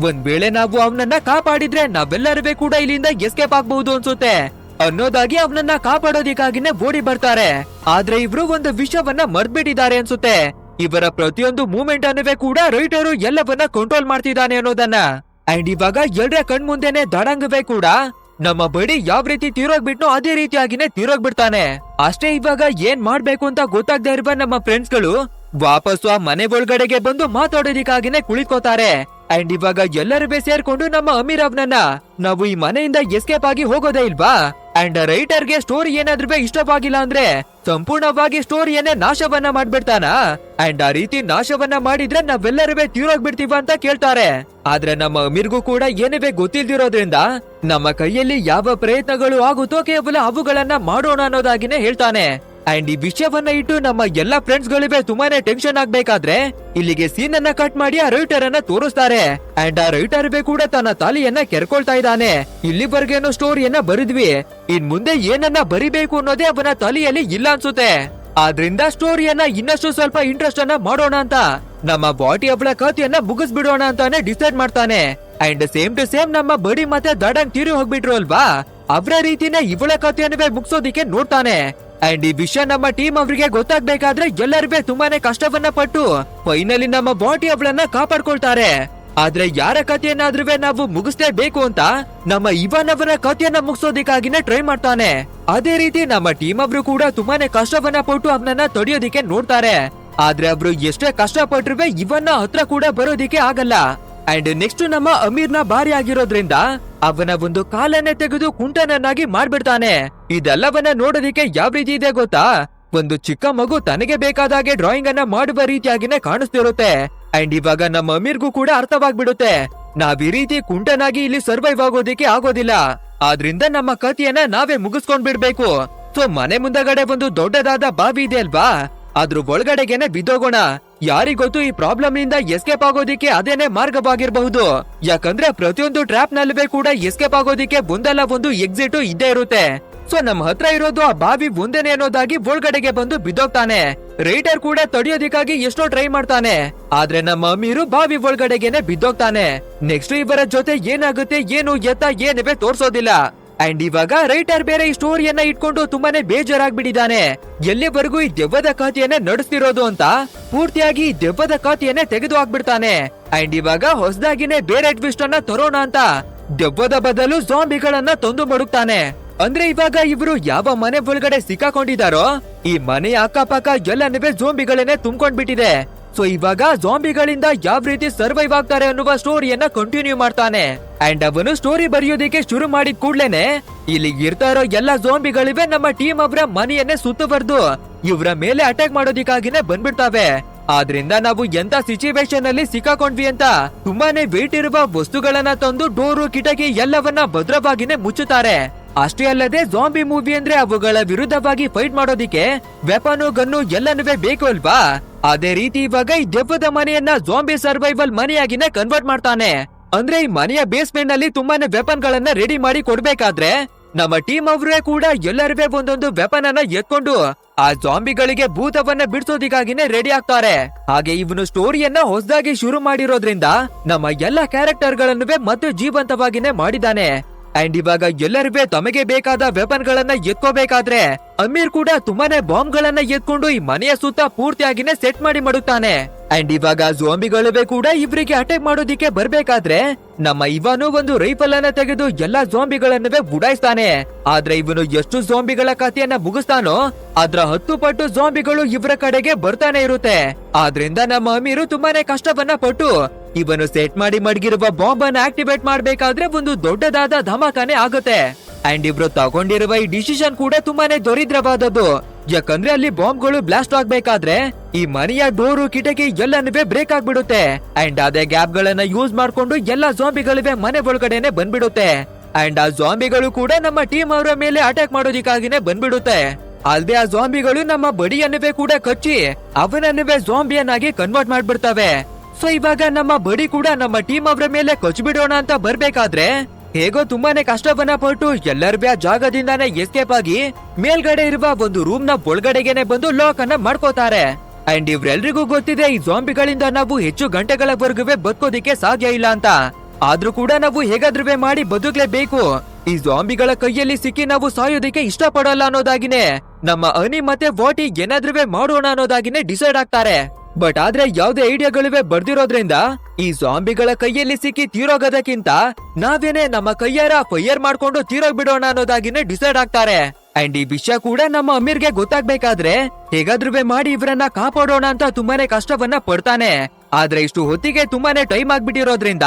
ಒಂದ್ ವೇಳೆ ನಾವು ಅವನನ್ನ ಕಾಪಾಡಿದ್ರೆ ನಾವೆಲ್ಲರೂ ಕೂಡ ಇಲ್ಲಿಂದ ಎಸ್ಕೇಪ್ ಆಗ್ಬಹುದು ಅನ್ಸುತ್ತೆ. ಅನ್ನೋದಾಗಿ ಅವನನ್ನ ಕಾಪಾಡೋದಿಕ್ಕಾಗಿನೇ ಓಡಿ ಬರ್ತಾರೆ. ಆದ್ರೆ ಇವರು ಒಂದು ವಿಷಯವನ್ನ ಮರ್ಬಿಟ್ಟಿದ್ದಾರೆ ಅನ್ಸುತ್ತೆ. ಇವರ ಪ್ರತಿಯೊಂದು ಮೂಮೆಂಟ್ ಅನ್ನುವೆ ಕೂಡ ರೈಟರು ಎಲ್ಲವನ್ನ ಕಂಟ್ರೋಲ್ ಮಾಡ್ತಿದ್ದಾನೆ ಅನ್ನೋದನ್ನ. ಅಂಡ್ ಇವಾಗ ಎಲ್ರ ಕಣ್ ಮುಂದೆನೆ ದಡಂಗವೇ ಕೂಡ ನಮ್ಮ ಬಡಿ ಯಾವ ರೀತಿ ತೀರೋಗ್ಬಿಟ್ನೋ ಅದೇ ರೀತಿಯಾಗಿನೇ ತೀರೋಗ್ಬಿಡ್ತಾನೆ. ಅಷ್ಟೇ ಇವಾಗ ಏನ್ ಮಾಡ್ಬೇಕು ಅಂತ ಗೊತ್ತಾಗದೆ ಇರುವ ನಮ್ಮ ಫ್ರೆಂಡ್ಸ್ಗಳು ವಾಪಸ್ಸು ಆ ಮನೆ ಒಳಗಡೆಗೆ ಬಂದು ಮಾತಾಡೋದಿಕ್ಕಾಗಿನೇ ಕುಳಿತುಕೋತಾರೆ. ಅಂಡ್ ಇವಾಗ ಎಲ್ಲರೂ ಸೇರ್ಕೊಂಡು ನಮ್ಮ ಅಮೀರ್ ಅವ್ನನ್ನ ನಾವು ಈ ಮನೆಯಿಂದ ಎಸ್ಕೇಪ್ ಆಗಿ ಹೋಗೋದೇ ಇಲ್ವಾ? ಅಂಡ್ ರೈಟರ್ಗೆ ಸ್ಟೋರಿ ಏನಾದ್ರೂ ಇಷ್ಟವಾಗಿಲ್ಲ ಅಂದ್ರೆ ಸಂಪೂರ್ಣವಾಗಿ ಸ್ಟೋರಿಯನ್ನೇ ನಾಶವನ್ನ ಮಾಡ್ಬಿಡ್ತಾನ? ಅಂಡ್ ಆ ರೀತಿ ನಾಶವನ್ನ ಮಾಡಿದ್ರೆ ನಾವೆಲ್ಲರೂ ತೀರೋಗ್ಬಿಡ್ತೀವ ಅಂತ ಕೇಳ್ತಾರೆ. ಆದ್ರೆ ನಮ್ಮ ಅಮೀರ್ಗೂ ಕೂಡ ಏನಿವೆ ಗೊತ್ತಿಲ್ದಿರೋದ್ರಿಂದ ನಮ್ಮ ಕೈಯಲ್ಲಿ ಯಾವ ಪ್ರಯತ್ನಗಳು ಆಗುತ್ತೋ ಕೇವಲ ಅವುಗಳನ್ನ ಮಾಡೋಣ ಅನ್ನೋದಾಗಿನೇ ಹೇಳ್ತಾನೆ. ಅಂಡ್ ಈ ವಿಷಯವನ್ನ ಇಟ್ಟು ನಮ್ಮ ಎಲ್ಲಾ ಫ್ರೆಂಡ್ಸ್ ಗಳಿವೆ ತುಂಬಾನೇ ಟೆನ್ಷನ್ ಆಗ್ಬೇಕಾದ್ರೆ ಇಲ್ಲಿಗೆ ಸೀನ್ ಅನ್ನ ಕಟ್ ಮಾಡಿ ಆ ರೈಟರ್ ಅನ್ನ ತೋರಿಸ್ತಾರೆ. ಅಂಡ್ ಆ ರೈಟರ್ ಕೂಡ ತನ್ನ ತಾಲಿಯನ್ನ ಕೆರ್ಕೊಳ್ತಾ ಇದ್ದಾನೆ. ಇಲ್ಲಿವರೆಗೇನೋ ಸ್ಟೋರಿಯನ್ನ ಬರಿದ್ವಿ. ಇನ್ ಮುಂದೆ ಏನನ್ನ ಬರಿಬೇಕು ಅನ್ನೋದೇ ಅವನ ತಲೆಯಲ್ಲಿ ಇಲ್ಲ ಅನ್ಸುತ್ತೆ. ಆದ್ರಿಂದ ಸ್ಟೋರಿಯನ್ನ ಇನ್ನಷ್ಟು ಸ್ವಲ್ಪ ಇಂಟ್ರೆಸ್ಟ್ ಅನ್ನ ಮಾಡೋಣ ಅಂತ. ನಮ್ಮ ಬಾಟಿ ಅವಳ ಕಥೆಯನ್ನ ಮುಗಿಸ್ಬಿಡೋಣ ಅಂತಾನೆ ಡಿಸೈಡ್ ಮಾಡ್ತಾನೆ. ಅಂಡ್ ಸೇಮ್ ಟು ಸೇಮ್ ನಮ್ಮ ಬಡಿ ಮತ್ತೆ ದಡಂಗ್ ತೀರಿ ಹೋಗ್ಬಿಟ್ರು ಅಲ್ವಾ? ಅವರ ರೀತಿನ ಇವಳ ಕಥೆಯನ್ನ ಮುಗಿಸೋದಿಕ್ಕೆ ನೋಡ್ತಾನೆ. ಅಂಡ್ ಈ ವಿಷಯ ನಮ್ಮ ಟೀಮ್ ಅವರಿಗೆ ಗೊತ್ತಾಗ್ಬೇಕಾದ್ರೆ ಎಲ್ಲರಿಗೂ ತುಂಬಾನೇ ಕಷ್ಟವನ್ನ ಪಟ್ಟು ಫೈನಲಿ ನಮ್ಮ ಬಾಟಿ ಅವಳನ್ನ ಕಾಪಾಡ್ಕೊಳ್ತಾರೆ. ಆದ್ರೆ ಯಾರ ಕಥೆಯನ್ನಾದ್ರೂ ನಾವು ಮುಗಿಸ್ಲೇಬೇಕು ಅಂತ ನಮ್ಮ ಇವನ್ ಅವರ ಕಥೆಯನ್ನ ಮುಗಿಸೋದಿಕ್ಕಾಗಿನೇ ಟ್ರೈ ಮಾಡ್ತಾನೆ. ಅದೇ ರೀತಿ ನಮ್ಮ ಟೀಮ್ ಅವರು ಕೂಡ ತುಂಬಾನೇ ಕಷ್ಟವನ್ನ ಪಟ್ಟು ಅವನನ್ನ ತಡೆಯೋದಿಕ್ಕೆ ನೋಡ್ತಾರೆ. ಆದ್ರೆ ಅವರು ಎಷ್ಟೇ ಕಷ್ಟ ಪಟ್ರುವೆ ಇವನ್ನ ಹತ್ರ ಕೂಡ ಬರೋದಿಕ್ಕೆ ಆಗಲ್ಲ. ಅಂಡ್ ನೆಕ್ಸ್ಟ್ ನಮ್ಮ ಅಮೀರ್ನ ಬಾರಿ ಆಗಿರೋದ್ರಿಂದ ಅವನ ಒಂದು ಕಾಲನ್ನೇ ತೆಗೆದು ಕುಂಟನನ್ನಾಗಿ ಮಾಡ್ಬಿಡ್ತಾನೆ. ಇದೆಲ್ಲವನ್ನ ನೋಡೋದಿಕ್ಕೆ ಯಾವ ರೀತಿ ಇದೆ ಗೊತ್ತಾ? ಒಂದು ಚಿಕ್ಕ ಮಗು ತನಗೆ ಬೇಕಾದಾಗೆ ಡ್ರಾಯಿಂಗ್ ಅನ್ನ ಮಾಡುವ ರೀತಿಯಾಗಿನೇ ಕಾಣಿಸ್ತಿರುತ್ತೆ. ಅಂಡ್ ಇವಾಗ ನಮ್ಮ ಅಮೀರ್ಗೂ ಕೂಡ ಅರ್ಥವಾಗ್ಬಿಡುತ್ತೆ. ನಾವ್ ಈ ರೀತಿ ಕುಂಟನಾಗಿ ಇಲ್ಲಿ ಸರ್ವೈವ್ ಆಗೋದಿಕ್ಕೆ ಆಗೋದಿಲ್ಲ. ಆದ್ರಿಂದ ನಮ್ಮ ಕಥೆಯನ್ನ ನಾವೇ ಮುಗಿಸ್ಕೊಂಡ್ ಬಿಡ್ಬೇಕು ಸೊ ಮನೆ ಮುಂದಗಡೆ ಒಂದು ದೊಡ್ಡದಾದ ಬಾವಿ ಇದೆ ಅಲ್ವಾ? ಅದ್ರ ಒಳಗಡೆಗೆನೆ ಬಿದ್ದೋಗೋಣ. ಯಾರಿಗೊತ್ತು ಈ ಪ್ರಾಬ್ಲಮ್ನಿಂದ ಎಸ್ಕೇಪ್ ಆಗೋದಿಕ್ಕೆ ಅದೇನೆ ಮಾರ್ಗವಾಗಿರಬಹುದು? ಯಾಕಂದ್ರೆ ಪ್ರತಿಯೊಂದು ಟ್ರ್ಯಾಪ್ ನಲ್ಲೂ ಕೂಡ ಎಸ್ಕೇಪ್ ಆಗೋದಿಕ್ಕೆ ಒಂದಲ್ಲ ಒಂದು ಎಕ್ಸಿಟ್ ಇದ್ದೇ ಇರುತ್ತೆ. ಸೊ ನಮ್ಮ ಹತ್ರ ಇರೋದು ಆ ಬಾವಿ ಒಂದೇನೆ ಅನ್ನೋದಾಗಿ ಒಳಗಡೆಗೆ ಬಂದು ಬಿದ್ದೋಗ್ತಾನೆ. ರೈಟರ್ ಕೂಡ ತಡೆಯೋದಿಕ್ಕಾಗಿ ಎಷ್ಟೋ ಟ್ರೈ ಮಾಡ್ತಾನೆ. ಆದ್ರೆ ನಮ್ಮ ಅಮೀರು ಬಾವಿ ಒಳಗಡೆಗೆನೆ ಬಿದ್ದೋಗ್ತಾನೆ. ನೆಕ್ಸ್ಟ್ ಇವರ ಜೊತೆ ಏನಾಗುತ್ತೆ, ಏನು ಎತ್ತ, ಏನಿವೆ ತೋರ್ಸೋದಿಲ್ಲ. ಅಂಡ್ ಇವಾಗ ರೈಟರ್ ಬೇರೆ ಈ ಸ್ಟೋರಿಯನ್ನ ಇಟ್ಕೊಂಡು ತುಂಬಾನೇ ಬೇಜಾರಾಗ್ಬಿಟ್ಟಿದ್ದಾನೆ. ಎಲ್ಲಿವರೆಗೂ ಈ ದೆವ್ವದ ಖಾತೆಯನ್ನೇ ನಡೆಸ್ತಿರೋದು ಅಂತ ಪೂರ್ತಿಯಾಗಿ ಈ ದೆವ್ವದ ಖಾತೆಯನ್ನೇ ತೆಗೆದು ಹಾಕ್ಬಿಡ್ತಾನೆ. ಅಂಡ್ ಇವಾಗ ಹೊಸದಾಗಿನೇ ಬೇರೆ ಟ್ವಿಸ್ಟ್ ಅನ್ನ ತರೋಣ ಅಂತ ದೆವ್ವದ ಬದಲು ಜಾಂಬಿಗಳನ್ನ ತಂದು ಮಡುಕ್ತಾನೆ ಅಂದ್ರೆ ಇವಾಗ ಇವರು ಯಾವ ಮನೆ ಒಳಗಡೆ ಸಿಕ್ಕಾಕೊಂಡಿದಾರೋ ಈ ಮನೆಯ ಅಕ್ಕಪಕ್ಕ ಎಲ್ಲನವೇ ಜೋಂಬಿಗಳನ್ನೇ ತುಂಬ್ಕೊಂಡ್ಬಿಟ್ಟಿದೆ. ಸೊ ಇವಾಗ ಜಾಂಬಿಗಳಿಂದ ಯಾವ ರೀತಿ ಸರ್ವೈವ್ ಆಗ್ತಾರೆ ಅನ್ನುವ ಸ್ಟೋರಿಯನ್ನ ಕಂಟಿನ್ಯೂ ಮಾಡ್ತಾನೆ. ಅಂಡ್ ಅವನು ಸ್ಟೋರಿ ಬರೆಯೋದಿಕ್ಕೆ ಶುರು ಮಾಡಿದ ಕೂಡ್ಲೇನೆ, ಇಲ್ಲಿ ಇರ್ತಾ ಇರೋ ಎಲ್ಲಾ ಜೋಂಬಿಗಳಿವೆ ನಮ್ಮ ಟೀಮ್ ಅವರ ಮನೆಯನ್ನೇ ಸುತ್ತುವರ್ದು. ಇವರ ಮೇಲೆ ಅಟ್ಯಾಕ್ ಮಾಡೋದಿಕ್ಕಾಗಿನೇ ಬಂದ್ಬಿಡ್ತಾವೆ. ಆದ್ರಿಂದ ನಾವು ಎಂತ ಸಿಚುವೇಶನ್ ಅಲ್ಲಿ ಸಿಕ್ಕಾಕೊಂಡ್ವಿ ಅಂತ, ತುಂಬಾನೇ ವೇಟ್ ಇರುವ ವಸ್ತುಗಳನ್ನ ತಂದು ಡೋರು ಕಿಟಕಿ ಎಲ್ಲವನ್ನ ಭದ್ರವಾಗಿನೇ ಮುಚ್ಚುತ್ತಾರೆ. ಅಷ್ಟೇ ಅಲ್ಲದೆ ಜಾಂಬಿ ಮೂವಿ ಅಂದ್ರೆ ಅವುಗಳ ವಿರುದ್ಧವಾಗಿ ಫೈಟ್ ಮಾಡೋದಿಕ್ಕೆ ವೆಪನು ಗನ್ನು ಎಲ್ಲನೂ ಬೇಕು ಅಲ್ವಾ? ಅದೇ ರೀತಿ ಇವಾಗ ಈ ದೆವ್ವದ ಮನೆಯನ್ನ ಜಾಂಬಿ ಸರ್ವೈವಲ್ ಮನೆಯಾಗಿನೇ ಕನ್ವರ್ಟ್ ಮಾಡ್ತಾನೆ. ಅಂದ್ರೆ ಈ ಮನೆಯ ಬೇಸ್ಮೆಂಟ್ನಲ್ಲಿ ತುಂಬಾನೇ ವೆಪನ್ ಗಳನ್ನ ರೆಡಿ ಮಾಡಿ ಕೊಡ್ಬೇಕಾದ್ರೆ ನಮ್ಮ ಟೀಮ್ ಅವರೇ ಕೂಡ ಎಲ್ಲರೂ ಒಂದೊಂದು ವೆಪನ್ ಅನ್ನ ಎತ್ಕೊಂಡು ಆ ಜಾಂಬಿಗಳಿಗೆ ಭೂತವನ್ನ ಬಿಡಿಸೋದಿಗಾಗಿನೇ ರೆಡಿ ಆಗ್ತಾರೆ. ಹಾಗೆ ಇವನು ಸ್ಟೋರಿಯನ್ನ ಹೊಸದಾಗಿ ಶುರು ಮಾಡಿರೋದ್ರಿಂದ ನಮ್ಮ ಎಲ್ಲ ಕ್ಯಾರೆಕ್ಟರ್ಗಳನ್ನು ಮತ್ತೆ ಜೀವಂತವಾಗಿನೇ ಮಾಡಿದ್ದಾನೆ ಅಂಡ್ ಇವಾಗ ಎಲ್ಲರಿಗೂ ತಮಗೆ ಬೇಕಾದ ವೆಪನ್ ಗಳನ್ನ ಎತ್ಕೋಬೇಕಾದ್ರೆ ಅಮೀರ್ ಕೂಡ ತುಂಬಾನೇ ಬಾಂಬ್ ಗಳನ್ನ ಎತ್ಕೊಂಡು ಈ ಮನೆಯ ಸುತ್ತ ಪೂರ್ತಿಯಾಗಿನೇ ಸೆಟ್ ಮಾಡಿ ಮಾಡುತ್ತಾನೆ. ಅಂಡ್ ಇವಾಗ ಜೋಂಬಿಗಳಿವೆ ಕೂಡ ಇವರಿಗೆ ಅಟ್ಯಾಕ್ ಮಾಡೋದಿಕ್ಕೆ ಬರ್ಬೇಕಾದ್ರೆ ನಮ್ಮ ಇವನು ಒಂದು ರೈಫಲ್ ಅನ್ನ ತೆಗೆದು ಎಲ್ಲಾ ಜೋಂಬಿಗಳನ್ನವೇ ಬುಡಾಯಿಸ್ತಾನೆ ಆದ್ರೆ ಇವನು ಎಷ್ಟು ಜೋಂಬಿಗಳ ಕಥೆಯನ್ನ ಮುಗಿಸ್ತಾನೋ ಅದ್ರ ಹತ್ತು ಪಟ್ಟು ಜೋಂಬಿಗಳು ಇವರ ಕಡೆಗೆ ಬರ್ತಾನೆ ಇರುತ್ತೆ. ಆದ್ರಿಂದ ನಮ್ಮ ಅಮೀರು ತುಂಬಾನೇ ಕಷ್ಟವನ್ನ ಪಟ್ಟು ಇವನು ಸೆಟ್ ಮಾಡಿ ಮಡಗಿರುವ ಬಾಂಬ್ ಅನ್ನು ಆಕ್ಟಿವೇಟ್ ಮಾಡಬೇಕಾದ್ರೆ ಒಂದು ದೊಡ್ಡದಾದ ಧಮಾಕಾನೆ ಆಗುತ್ತೆ. ಅಂಡ್ ಇಬ್ರು ತಗೊಂಡಿರುವ ಈ ಡಿಸಿಷನ್ ಕೂಡ ತುಂಬಾನೇ ದರಿದ್ರವಾದದ್ದು. ಯಾಕಂದ್ರೆ ಅಲ್ಲಿ ಬಾಂಬ್ಗಳು ಬ್ಲಾಸ್ಟ್ ಆಗ್ಬೇಕಾದ್ರೆ ಈ ಮನೆಯ ಡೋರು ಕಿಟಕಿ ಎಲ್ಲನೂ ಬ್ರೇಕ್ ಆಗ್ಬಿಡುತ್ತೆ. ಅಂಡ್ ಅದೇ ಗ್ಯಾಪ್ ಗಳನ್ನ ಯೂಸ್ ಮಾಡ್ಕೊಂಡು ಎಲ್ಲಾ ಜಾಂಬಿಗಳಿವೆ ಮನೆ ಒಳಗಡೆನೆ ಬಂದ್ಬಿಡುತ್ತೆ. ಅಂಡ್ ಆ ಜಾಂಬಿಗಳು ಕೂಡ ನಮ್ಮ ಟೀಮ್ ಅವರ ಮೇಲೆ ಅಟ್ಯಾಕ್ ಮಾಡೋದಿಕ್ಕಾಗಿನೇ ಬಂದ್ಬಿಡುತ್ತೆ. ಅಲ್ದೆ ಆ ಜಾಂಬಿಗಳು ನಮ್ಮ ಬಡಿಯನ್ನುವೆ ಕೂಡ ಕಚ್ಚಿ ಅವನನ್ನುವೆ ಜಾಂಬಿಯನ್ನಾಗಿ ಕನ್ವರ್ಟ್ ಮಾಡ್ಬಿಡ್ತವೆ. ಸೊ ಇವಾಗ ನಮ್ಮ ಬಡಿ ಕೂಡ ನಮ್ಮ ಟೀಮ್ ಅವರ ಮೇಲೆ ಕೊಚ್ಚಿಬಿಡೋಣ ಅಂತ ಬರ್ಬೇಕಾದ್ರೆ ಹೇಗೋ ತುಂಬಾನೇ ಕಷ್ಟವನ್ನ ಪಟ್ಟು ಎಲ್ಲರೂ ಆ ಜಾಗದಿಂದಾನೇ ಎಸ್ಕೇಪ್ ಆಗಿ ಮೇಲ್ಗಡೆ ಇರುವ ಒಂದು ರೂಮ್ನ ಒಳಗಡೆಗೆನೆ ಬಂದು ಲಾಕ್ ಅನ್ನ ಮಾಡ್ಕೋತಾರೆ. ಅಂಡ್ ಇವ್ರೆಲ್ರಿಗೂ ಗೊತ್ತಿದೆ ಈ ಜಾಂಬಿಗಳಿಂದ ನಾವು ಹೆಚ್ಚು ಗಂಟೆಗಳವರೆಗೂ ಬದುಕೋದಿಕ್ಕೆ ಸಾಧ್ಯ ಇಲ್ಲ ಅಂತ. ಆದ್ರೂ ಕೂಡ ನಾವು ಹೇಗಾದ್ರೂ ಮಾಡಿ ಬದುಕ್ಲೇಬೇಕು. ಈ ಜಾಂಬಿಗಳ ಕೈಯಲ್ಲಿ ಸಿಕ್ಕಿ ನಾವು ಸಾಯೋದಿಕ್ಕೆ ಇಷ್ಟಪಡಲ್ಲ ಅನ್ನೋದಾಗಿನೇ. ನಮ್ಮ ಅನಿ ಮತ್ತೆ ವಾಟಿ ಏನಾದ್ರೂ ಮಾಡೋಣ ಅನ್ನೋದಾಗಿನೇ ಡಿಸೈಡ್ ಆಗ್ತಾರೆ. ಬಟ್ ಆದ್ರೆ ಯಾವ್ದೇ ಐಡಿಯಾಗಳಿವೆ ಬರ್ದಿರೋದ್ರಿಂದ, ಈ ಜಾಂಬಿಗಳ ಕೈಯಲ್ಲಿ ಸಿಕ್ಕಿ ತೀರೋಗೋದಕ್ಕಿಂತ ನಾವೇನೆ ನಮ್ಮ ಕೈಯಾರ ಫೈಯರ್ ಮಾಡ್ಕೊಂಡು ತೀರೋಗ್ ಬಿಡೋಣ ಅನ್ನೋದಾಗಿನೇ ಡಿಸೈಡ್ ಆಗ್ತಾರೆ. ಅಂಡ್ ಈ ವಿಷಯ ಕೂಡ ನಮ್ಮ ಅಮೀರ್ಗೆ ಗೊತ್ತಾಗ್ಬೇಕಾದ್ರೆ ಹೇಗಾದ್ರೂ ಮಾಡಿ ಇವರನ್ನ ಕಾಪಾಡೋಣ ಅಂತ ತುಂಬಾನೇ ಕಷ್ಟವನ್ನ ಪಡ್ತಾನೆ. ಆದ್ರೆ ಇಷ್ಟು ಹೊತ್ತಿಗೆ ತುಂಬಾನೇ ಟೈಮ್ ಆಗ್ಬಿಟ್ಟಿರೋದ್ರಿಂದ,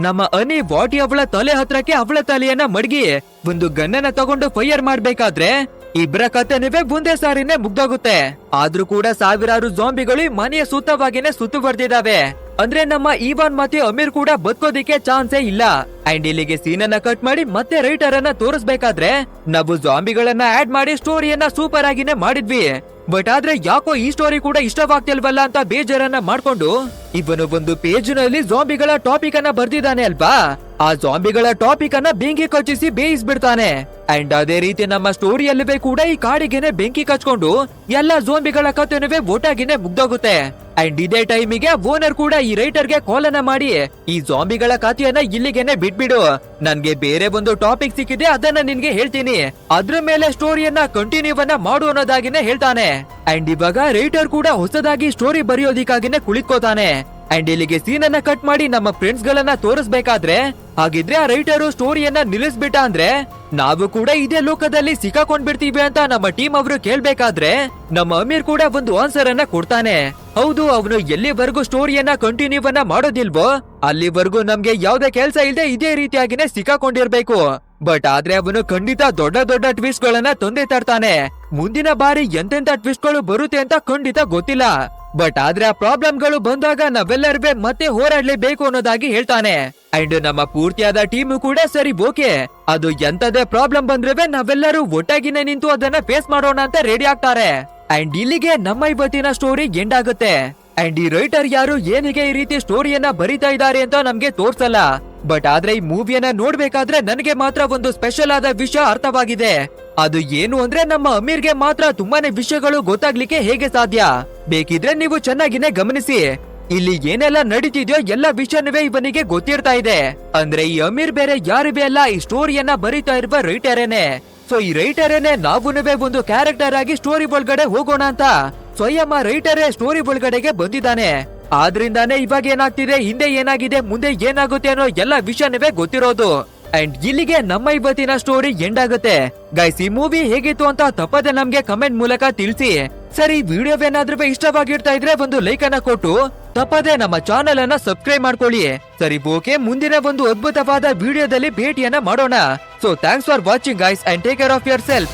ನಮ್ಮ ಅನಿ ವಾಟಿ ಅವಳ ತಲೆ ಹತ್ರಕ್ಕೆ ಅವಳ ತಲೆಯನ್ನ ಮಡಗಿ, ಒಂದು ಗನ್ನನ್ನ ತಗೊಂಡು ಫೈಯರ್ ಮಾಡ್ಬೇಕಾದ್ರೆ ಇಬ್ಬರ ಕಥೆನುವೆ ಮುಂದೆ ಸಾರಿನೇ ಮುಗ್ದೋಗುತ್ತೆ. ಆದ್ರೂ ಕೂಡ ಸಾವಿರಾರು ಜಾಂಬಿಗಳು ಮನೆಯ ಮನೆಯ ಸುತ್ತು ಸುತ್ತುವರ್ದಿದಾವೆ ಅಂದ್ರೆ ನಮ್ಮ ಈವಾನ್ ಮತ್ತೆ ಅಮೀರ್ ಕೂಡ ಬದುಕೋದಿಕ್ಕೆ ಚಾನ್ಸೇ ಇಲ್ಲ. ಅಂಡ್ ಇಲ್ಲಿಗೆ ಸೀನನ್ನ ಕಟ್ ಮಾಡಿ ಮತ್ತೆ ರೈಟರ್ ಅನ್ನ ತೋರಿಸ್ಬೇಕಾದ್ರೆ, ನಾವು ಜಾಂಬಿಗಳನ್ನ ಆಡ್ ಮಾಡಿ ಸ್ಟೋರಿಯನ್ನ ಸೂಪರ್ ಆಗಿನೇ ಮಾಡಿದ್ವಿ. ಬಟ್ ಆದ್ರೆ ಯಾಕೋ ಈ ಸ್ಟೋರಿ ಕೂಡ ಇಷ್ಟವಾಗ್ತಿಲ್ವಲ್ಲ ಅಂತ ಬೇಜಾರನ್ನ ಮಾಡ್ಕೊಂಡು, ಇವನು ಒಂದು ಪೇಜ್ನಲ್ಲಿ ಜಾಂಬಿಗಳ ಟಾಪಿಕ್ ಅನ್ನ ಬರ್ದಿದ್ದಾನೆ ಅಲ್ವಾ? ಆ ಜಾಂಬಿಗಳ ಟಾಪಿಕ್ ಅನ್ನ ಬೆಂಕಿ ಕಚ್ಚಿಸಿ ಬೇಯಿಸ್ಬಿಡ್ತಾನೆ. ಅಂಡ್ ಅದೇ ರೀತಿ ನಮ್ಮ ಸ್ಟೋರಿಯಲ್ಲೂ ಕೂಡ ಈ ಕಾಡಿಗೆನೆ ಬೆಂಕಿ ಕಚ್ಕೊಂಡು ಎಲ್ಲಾ ಜೋಂಬಿಗಳ ಕಥೆನೂ ಒಟ್ಟಾಗಿನೇ ಮುಗ್ದೋಗುತ್ತೆ. ಅಂಡ್ ಇದೇ ಟೈಮಿಗೆ ಓನರ್ ಕೂಡ ಈ ರೈಟರ್ಗೆ ಕಾಲ್ ಅನ್ನ ಮಾಡಿ, ಈ ಜಾಂಬಿಗಳ ಕಥೆಯನ್ನ ಇಲ್ಲಿಗೆನೆ ಬಿಟ್ಬಿಡು. ನನ್ಗೆ ಬೇರೆ ಒಂದು ಟಾಪಿಕ್ ಸಿಕ್ಕಿದೆ, ಅದನ್ನ ನಿನ್ಗೆ ಹೇಳ್ತೀನಿ. ಅದ್ರ ಮೇಲೆ ಸ್ಟೋರಿಯನ್ನ ಕಂಟಿನ್ಯೂ ಅನ್ನ ಮಾಡು ಅನ್ನೋದಾಗಿನೇ ಹೇಳ್ತಾನೆ. ಅಂಡ್ ಇವಾಗ ರೈಟರ್ ಕೂಡ ಹೊಸದಾಗಿ ಸ್ಟೋರಿ ಬರೆಯೋದಿಕ್ಕಾಗಿನೇ ಕುಳಿತ್ಕೋತಾನೆ. ಅಂಡ್ ಇಲ್ಲಿಗೆ ಸೀನ್ ಅನ್ನ ಕಟ್ ಮಾಡಿ ನಮ್ಮ ಫ್ರೆಂಡ್ಸ್ ಗಳನ್ನ ತೋರಿಸ್ಬೇಕಾದ್ರೆ, ಹಾಗಿದ್ರೆ ಆ ರೈಟರು ಸ್ಟೋರಿಯನ್ನ ನಿಲ್ಲಿಸ್ಬಿಟ್ಟ ಅಂದ್ರೆ, ನಾವು ಕೂಡ ಇದೇ ಲೋಕದಲ್ಲಿ ಸಿಕ್ಕಾಕೊಂಡ್ ಬಿಡ್ತೀವಿ ಅಂತ ನಮ್ಮ ಟೀಮ್ ಅವರು ಕೇಳ್ಬೇಕಾದ್ರೆ, ನಮ್ಮ ಅಮೀರ್ ಕೂಡ ಒಂದು ಆನ್ಸರ್ ಅನ್ನ ಕೊಡ್ತಾನೆ. ಹೌದು, ಅವನು ಎಲ್ಲಿವರೆಗೂ ಸ್ಟೋರಿಯನ್ನ ಕಂಟಿನ್ಯೂ ಅನ್ನ ಮಾಡೋದಿಲ್ವೋ, ಅಲ್ಲಿವರೆಗೂ ನಮ್ಗೆ ಯಾವ್ದೇ ಕೆಲ್ಸ ಇಲ್ಲದೆ ಇದೇ ರೀತಿಯಾಗಿನೇ ಸಿಕ್ಕಾಕೊಂಡಿರ್ಬೇಕು. ಬಟ್ ಆದ್ರೆ ಅವನು ಖಂಡಿತ ದೊಡ್ಡ ದೊಡ್ಡ ಟ್ವಿಸ್ಟ್ ಗಳನ್ನ ತಂದೆ ತರ್ತಾನೆ. ಮುಂದಿನ ಬಾರಿ ಎಂತೆಂತ ಟ್ವಿಸ್ಟ್ಗಳು ಬರುತ್ತೆ ಅಂತ ಖಂಡಿತ ಗೊತ್ತಿಲ್ಲ. ಬಟ್ ಆದ್ರೆ ಆ ಪ್ರಾಬ್ಲಮ್ಗಳು ಬಂದಾಗ ನಾವೆಲ್ಲರೂ ಮತ್ತೆ ಹೋರಾಡ್ಲೇಬೇಕು ಅನ್ನೋದಾಗಿ ಹೇಳ್ತಾನೆ. ಅಂಡ್ ನಮ್ಮ ಪೂರ್ತಿಯಾದ ಟೀಮ್ ಕೂಡ ಸರಿ ಓಕೆ ಅದು ಎಂತದೇ ಪ್ರಾಬ್ಲಮ್ ಬಂದ್ರೆ ನಾವೆಲ್ಲರೂ ಒಟ್ಟಾಗಿನೇ ನಿಂತು ಅದನ್ನ ಫೇಸ್ ಮಾಡೋಣ ಅಂತ ರೆಡಿ ಆಗ್ತಾರೆ. ಅಂಡ್ ಇಲ್ಲಿಗೆ ನಮ್ಮ ಇವತ್ತಿನ ಸ್ಟೋರಿ ಎಂಡ್ ಆಗುತ್ತೆ. ಅಂಡ್ ಈ ರೈಟರ್ ಯಾರು, ಏನಿಗೆ ಈ ರೀತಿ ಸ್ಟೋರಿಯನ್ನ ಬರಿತಾ ಇದ್ದಾರೆ ಅಂತ ನಮ್ಗೆ ತೋರ್ಸಲ್ಲ. ಬಟ್ ಆದ್ರೆ ಈ ಮೂವಿಯನ್ನ ನೋಡ್ಬೇಕಾದ್ರೆ ನನಗೆ ಮಾತ್ರ ಒಂದು ಸ್ಪೆಷಲ್ ಆದ ವಿಷಯ ಅರ್ಥವಾಗಿದೆ. ಅದು ಏನು ಅಂದ್ರೆ ನಮ್ಮ ಅಮೀರ್ಗೆ ಮಾತ್ರ ತುಂಬಾನೇ ವಿಷಯಗಳು ಗೊತ್ತಾಗ್ಲಿಕ್ಕೆ ಹೇಗೆ ಸಾಧ್ಯ? ಬೇಕಿದ್ರೆ ನೀವು ಚೆನ್ನಾಗಿನೇ ಗಮನಿಸಿ. ಇಲ್ಲಿ ಏನೆಲ್ಲ ನಡೀತಿದ್ಯೋ ಎಲ್ಲ ವಿಷಯನವೇ ಇವನಿಗೆ ಗೊತ್ತಿರ್ತಾ ಇದೆ. ಅಂದ್ರೆ ಈ ಅಮೀರ್ ಬೇರೆ ಯಾರಿವೆ ಅಲ್ಲ, ಈ ಸ್ಟೋರಿಯನ್ನ ಬರೀತಾ ಇರುವ ರೈಟರೇನೆ. ಸೊ ಈ ರೈಟರೇನೆ ನಾವುನುವೆ ಒಂದು ಕ್ಯಾರೆಕ್ಟರ್ ಆಗಿ ಸ್ಟೋರಿ ಒಳಗಡೆ ಹೋಗೋಣ ಅಂತ. ಸ್ವಯಂ ರೈಟರೇ ಸ್ಟೋರಿ ಒಳಗಡೆಗೆ ಬಂದಿದ್ದಾನೆ. ಆದ್ರಿಂದಾನೇ ಇವಾಗ ಏನಾಗ್ತಿದೆ, ಹಿಂದೆ ಏನಾಗಿದೆ, ಮುಂದೆ ಏನಾಗುತ್ತೆ ಅನ್ನೋ ಎಲ್ಲ ವಿಷಯನವೇ ಗೊತ್ತಿರೋದು. ಅಂಡ್ ಇಲ್ಲಿಗೆ ನಮ್ಮ ಇವತ್ತಿನ ಸ್ಟೋರಿ ಎಂಡ್ ಆಗುತ್ತೆ. ಗೈಸ್, ಈ ಮೂವಿ ಹೇಗಿತ್ತು ಅಂತ ತಪ್ಪದೆ ನಮ್ಗೆ ಕಮೆಂಟ್ ಮೂಲಕ ತಿಳಿಸಿ. ಸರಿ ವಿಡಿಯೋವೇನಾದ್ರೂ ಇಷ್ಟವಾಗಿರ್ತಾ ಇದ್ರೆ ಒಂದು ಲೈಕ್ ಅನ್ನ ಕೊಟ್ಟು, ತಪ್ಪದೆ ನಮ್ಮ ಚಾನೆಲ್ ಅನ್ನ ಸಬ್ಸ್ಕ್ರೈಬ್ ಮಾಡ್ಕೊಳ್ಳಿ. ಸರಿ ಓಕೆ ಮುಂದಿನ ಒಂದು ಅದ್ಭುತವಾದ ವಿಡಿಯೋದಲ್ಲಿ ಭೇಟಿಯನ್ನ ಮಾಡೋಣ. So thanks for watching guys and take care of yourself